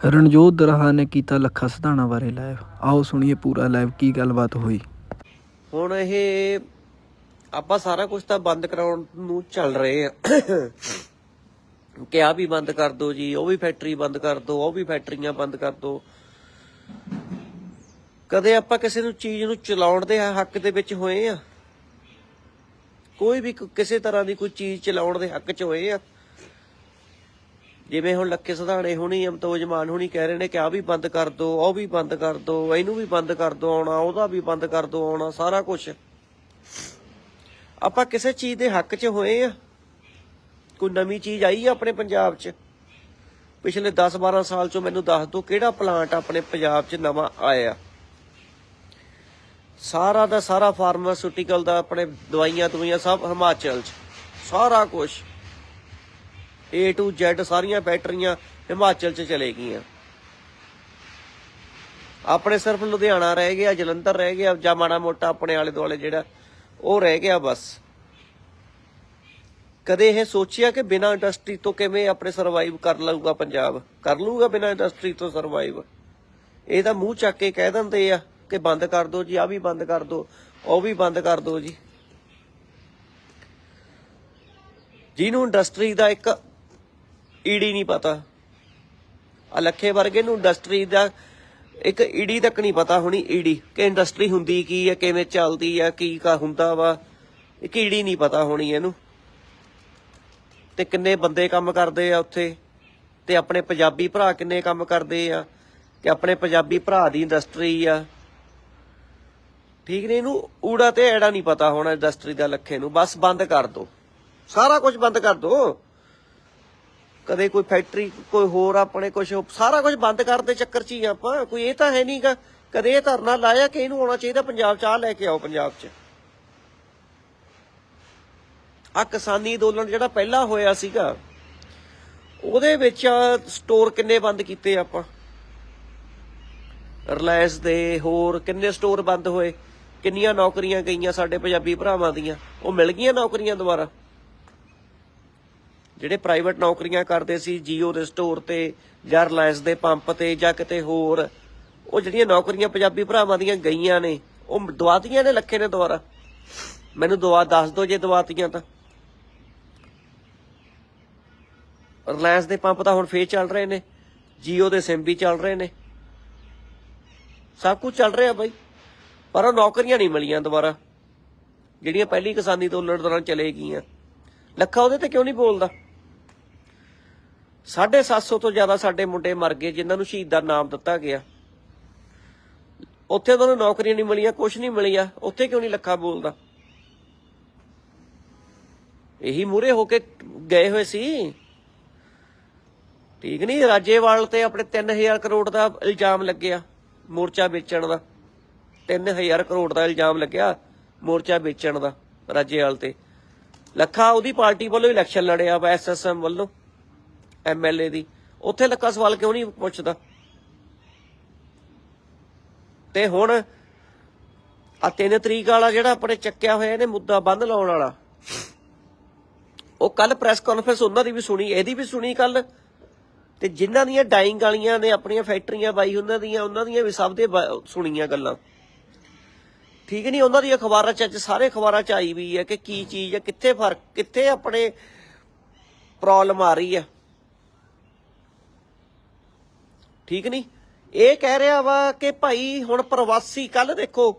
ਰਣਜੋਤ ਦਰਹਾ ਨੇ ਕੀਤਾ ਲੱਖਾ ਸਿਧਾਣਾ ਬਾਰੇ ਲਾਈਵ। ਆਓ ਸੁਣੀਏ ਪੂਰਾ ਲਾਈਵ, ਕੀ ਗੱਲਬਾਤ ਹੋਈ? ਹੁਣ ਇਹ ਆਪਾਂ ਸਾਰਾ ਕੁਝ ਤਾਂ ਬੰਦ ਕਰਾਉਣ ਨੂੰ ਚੱਲ ਰਹੇ ਆ। ਕਿ ਆ ਵੀ ਬੰਦ ਕਰ ਦਿਓ ਜੀ, ਉਹ ਵੀ ਫੈਕਟਰੀ ਬੰਦ ਕਰ ਦਿਓ ਉਹ ਵੀ ਫੈਕਟਰੀਆਂ ਬੰਦ ਕਰ ਦਿਓ ਕਦੇ ਆਪਾਂ ਕਿਸੇ ਨੂੰ ਚੀਜ਼ ਨੂੰ ਚਲਾਉਣ ਦੇ ਹੱਕ ਦੇ ਵਿੱਚ ਹੋਏ ਆ? ਕੋਈ ਵੀ ਕਿਸੇ ਤਰ੍ਹਾਂ ਦੀ ਕੋਈ ਚੀਜ਼ ਚਲਾਉਣ ਦੇ ਹੱਕ 'ਚ ਹੋਏ ਆ? ਜਿਵੇਂ ਹੁਣ ਲੱਕੇ ਸਧਾਣੇ ਹੁਣੀ, ਅਮਤੋਜ ਮਾਨ ਹੁਣੀ ਕਹਿ ਰਹੇ ਨੇ ਕਿ ਆ ਵੀ ਬੰਦ ਕਰ ਦੋ, ਉਹ ਵੀ ਬੰਦ ਕਰ ਦੋ, ਇਹਨੂੰ ਵੀ ਬੰਦ ਕਰ ਦੋ, ਆਉਣਾ, ਉਹਦਾ ਵੀ ਬੰਦ ਕਰ ਦੋ, ਆਉਣਾ, ਸਾਰਾ ਕੁਝ ਆਪਾਂ ਕਿਸੇ ਚੀਜ਼ ਦੇ ਹੱਕ 'ਚ ਹੋਏ ਆ। ਕੋਈ ਨਵੀਂ ਚੀਜ਼ ਆਈ ਆ ਆਪਣੇ ਪੰਜਾਬ 'ਚ? ਪਿਛਲੇ 10-12 ਸਾਲ 'ਚੋਂ ਮੈਨੂੰ ਦੱਸ ਦਿਓ ਕਿਹੜਾ ਪਲਾਂਟ ਆਪਣੇ ਪੰਜਾਬ 'ਚ ਨਵਾਂ ਆਇਆ। ਸਾਰਾ ਦਾ ਸਾਰਾ ਫਾਰਮਾਸਿਊਟੀਕਲ ਦਾ, ਆਪਣੇ ਦਵਾਈਆਂ ਦਵਾਈਆਂ ਸਭ ਹਿਮਾਚਲ 'ਚ। ਸਾਰਾ ਕੁਝ A to Z ਸਾਰੀਆਂ ਫੈਕਟਰੀਆਂ ਹਿਮਾਚਲ 'ਚ ਚਲੇ ਗਈਆਂ। ਆਪਣੇ ਸਿਰਫ ਲੁਧਿਆਣਾ ਰਹਿ ਗਿਆ, ਜਲੰਧਰ ਰਹਿ ਗਿਆ, ਜਾਂ ਮਾੜਾ ਮੋਟਾ ਆਪਣੇ ਆਲੇ ਦੁਆਲੇ ਜਿਹੜਾ ਉਹ ਰਹਿ ਗਿਆ ਬਸ। ਕਦੇ ਇਹ ਸੋਚਿਆ ਕਿ ਬਿਨਾਂ ਇੰਡਸਟਰੀ ਤੋਂ ਕਿਵੇਂ ਆਪਣੇ ਸਰਵਾਈਵ ਕਰ ਲਊਗਾ ਪੰਜਾਬ? ਕਰ ਲਊਗਾ ਬਿਨਾਂ ਇੰਡਸਟਰੀ ਤੋਂ ਸਰਵਾਈਵ ਇਹ ਤਾਂ ਮੂੰਹ ਚੱਕ ਕੇ ਕਹਿ ਦਿੰਦੇ ਆ ਕਿ ਬੰਦ ਕਰ ਦਿਓ ਜੀ ਆ ਵੀ ਬੰਦ ਕਰ ਦਿਓ, ਉਹ ਵੀ ਬੰਦ ਕਰ ਦਿਓ ਜੀ। ਜਿਹਨੂੰ ਇੰਡਸਟਰੀ ਦਾ ਇੱਕ ਈੜੀ ਨਹੀਂ ਪਤਾ। ਆ ਲੱਖੇ ਵਰਗੇ ਨੂੰ ਇੰਡਸਟਰੀ ਦਾ ਇੱਕ ਈੜੀ ਤੱਕ ਨਹੀਂ ਪਤਾ ਹੋਣੀ ਈੜੀ ਕਿ ਇੰਡਸਟਰੀ ਹੁੰਦੀ ਕੀ ਹੈ ਕਿਵੇਂ ਚੱਲਦੀ ਹੈ ਕੀ ਕਾ ਹੁੰਦਾ ਵਾ। ਇੱਕ ਈੜੀ ਨਹੀਂ ਪਤਾ ਹੋਣੀ ਇਹਨੂੰ। ਤੇ ਕਿੰਨੇ ਬੰਦੇ ਕੰਮ ਕਰਦੇ ਆ ਉੱਥੇ, ਤੇ ਆਪਣੇ ਪੰਜਾਬੀ ਭਰਾ ਕਿੰਨੇ ਕੰਮ ਕਰਦੇ ਆ, ਤੇ ਆਪਣੇ ਪੰਜਾਬੀ ਭਰਾ ਦੀ ਇੰਡਸਟਰੀ ਆ। ਠੀਕ ਨੇ ਇਹਨੂੰ, ਊੜਾ ਤੇ ਐੜਾ ਨਹੀਂ ਪਤਾ ਹੋਣਾ ਇੰਡਸਟਰੀ ਦਾ ਲੱਖੇ ਨੂੰ। ਬਸ ਬੰਦ ਕਰ ਦੋ। ਸਾਰਾ ਕੁਝ ਬੰਦ ਕਰ ਦੋ। ਕਦੇ ਕੋਈ ਫੈਕਟਰੀ, ਕੋਈ ਹੋਰ ਆਪਣੇ ਕੁਝ ਸਾਰਾ ਕੁਝ ਬੰਦ ਕਰਨ ਦੇ ਚੱਕਰ 'ਚ ਹੀ ਆਪਾਂ। ਕੋਈ ਇਹ ਤਾਂ ਹੈ ਨਹੀਂਗਾ ਕਦੇ ਇਹ ਧਰਨਾ ਲਾਇਆ ਕਿ ਇਹਨੂੰ ਆਉਣਾ ਚਾਹੀਦਾ ਪੰਜਾਬ 'ਚ ਆ ਲੈ ਕੇ ਆਓ ਪੰਜਾਬ 'ਚ। ਆ ਕਿਸਾਨੀ ਅੰਦੋਲਨ ਜਿਹੜਾ ਪਹਿਲਾਂ ਹੋਇਆ ਸੀਗਾ, ਉਹਦੇ ਵਿੱਚ ਸਟੋਰ ਕਿੰਨੇ ਬੰਦ ਕੀਤੇ ਆਪਾਂ? ਰਿਲਾਇੰਸ ਦੇ ਹੋਰ ਕਿੰਨੇ ਸਟੋਰ ਬੰਦ ਹੋਏ? ਕਿੰਨੀਆਂ ਨੌਕਰੀਆਂ ਗਈਆਂ ਸਾਡੇ ਪੰਜਾਬੀ ਭਰਾਵਾਂ ਦੀਆਂ? ਉਹ ਮਿਲ ਗਈਆਂ ਨੌਕਰੀਆਂ ਦੁਬਾਰਾ? ਜਿਹੜੇ ਪ੍ਰਾਈਵੇਟ ਨੌਕਰੀਆਂ ਕਰਦੇ ਸੀ, ਜੀਓ ਦੇ ਸਟੋਰ ਤੇ ਜਾਂ ਰਿਲਾਇੰਸ ਦੇ ਪੰਪ ਤੇ ਜਾਂ ਕਿਤੇ ਹੋਰ, ਉਹ ਜਿਹੜੀਆਂ ਨੌਕਰੀਆਂ ਪੰਜਾਬੀ ਭਰਾਵਾਂ ਦੀਆਂ ਗਈਆਂ ਨੇ, ਉਹ ਦਵਾਤੀਆਂ ਨੇ ਲੱਖੇ ਨੇ ਦੁਬਾਰਾ। ਮੈਨੂੰ ਦਵਾ, ਦੱਸ ਦਿਓ ਜੇ ਦਵਾਤੀਆਂ ਤਾਂ। ਰਿਲਾਇੰਸ ਦੇ ਪੰਪ ਤਾਂ ਹੁਣ ਫੇਰ ਚੱਲ ਰਹੇ ਨੇ, ਜੀਓ ਦੇ ਸਿਮ ਵੀ ਚੱਲ ਰਹੇ ਨੇ। ਸਭ ਕੁਝ ਚੱਲ ਰਿਹਾ ਬਾਈ, ਪਰ ਉਹ ਨੌਕਰੀਆਂ ਨਹੀਂ ਮਿਲੀਆਂ ਦੁਬਾਰਾ। ਜਿਹੜੀਆਂ ਪਹਿਲੀ ਕਿਸਾਨੀ ਅੰਦੋਲਨ ਦੌਰਾਨ ਚਲੇ ਗਈਆਂ। ਲੱਖਾ ਉਹਦੇ ਤੇ ਕਿਉਂ ਨਹੀਂ ਬੋਲਦਾ? 750 ਤੋਂ ਜ਼ਿਆਦਾ ਸਾਡੇ ਮੁੰਡੇ ਮਰ ਗਏ, ਜਿਨ੍ਹਾਂ ਨੂੰ ਸ਼ਹੀਦ ਦਾ ਨਾਮ ਦਿੱਤਾ ਗਿਆ। ਉੱਥੇ ਉਹਨਾਂ ਨੂੰ ਨੌਕਰੀਆਂ ਨਹੀਂ ਮਿਲੀਆਂ ਕੁਝ ਨਹੀਂ ਮਿਲਿਆ। ਉੱਥੇ ਕਿਉਂ ਨਹੀਂ ਲੱਖਾ ਬੋਲਦਾ? ਇਹੀ ਮੂਰੇ ਹੋ ਕੇ ਗਏ ਹੋਏ ਸੀ। ਠੀਕ ਨਹੀਂ, ਰਾਜੇਵਾਲ ਤੇ ਆਪਣੇ 3000 ਕਰੋੜ ਦਾ ਇਲਜ਼ਾਮ ਲੱਗਿਆ ਮੋਰਚਾ ਵੇਚਣ ਦਾ। 3000 ਕਰੋੜ ਦਾ ਇਲਜ਼ਾਮ ਲੱਗਿਆ ਮੋਰਚਾ ਵੇਚਣ ਦਾ, ਰਾਜੇਵਾਲ ਤੇ। ਲੱਖਾ ਉਹਦੀ ਪਾਰਟੀ ਵੱਲੋਂ ਇਲੈਕਸ਼ਨ ਲੜਿਆ ਵਾ ਐਸਐਸਐਮ ਵੱਲੋਂ। ਐਮਐਲਏ ਦੀ। ਉੱਥੇ ਲੱਕਾ ਸਵਾਲ ਕਿਉਂ ਨਹੀਂ ਪੁੱਛਦਾ? ਤੇ ਹੁਣ ਆ 3 ਤਰੀਕ ਵਾਲਾ ਜਿਹੜਾ ਆਪਣੇ ਚੱਕਿਆ ਹੋਇਆ ਇਹਨੇ ਮੁੱਦਾ ਬੰਦ ਲਾਉਣ ਵਾਲਾ। ਉਹ ਕੱਲ ਪ੍ਰੈਸ ਕਾਨਫਰੰਸ ਉਹਨਾਂ ਦੀ ਵੀ ਸੁਣੀ, ਇਹਦੀ ਵੀ ਸੁਣੀ ਕੱਲ ਤੇ ਜਿਨ੍ਹਾਂ ਦੀਆਂ ਡਾਈਂਗ ਵਾਲੀਆਂ ਨੇ ਆਪਣੀਆਂ ਫੈਕਟਰੀਆਂ ਬਾਈ ਉਹਨਾਂ ਦੀਆਂ ਉਹਨਾਂ ਦੀਆਂ ਵੀ ਸਭ ਦੇ ਸੁਣੀਆਂ ਗੱਲਾਂ। ਠੀਕ ਨਹੀਂ, ਉਹਨਾਂ ਦੀ ਅਖਬਾਰਾਂ ਚ ਅੱਜ ਸਾਰੇ ਅਖਬਾਰਾਂ ਚ ਆਈ ਵੀ ਹੈ ਕਿ ਕੀ ਚੀਜ਼ ਹੈ, ਕਿੱਥੇ ਫ਼ਰਕ, ਕਿੱਥੇ ਆਪਣੇ ਪ੍ਰੋਬਲਮ ਆ ਰਹੀ ਹੈ। ਠੀਕ ਨਹੀਂ? ਇਹ ਕਹਿ ਰਿਹਾ ਵਾ ਕਿ ਭਾਈ ਹੁਣ ਪ੍ਰਵਾਸੀ ਕੱਲ ਦੇਖੋ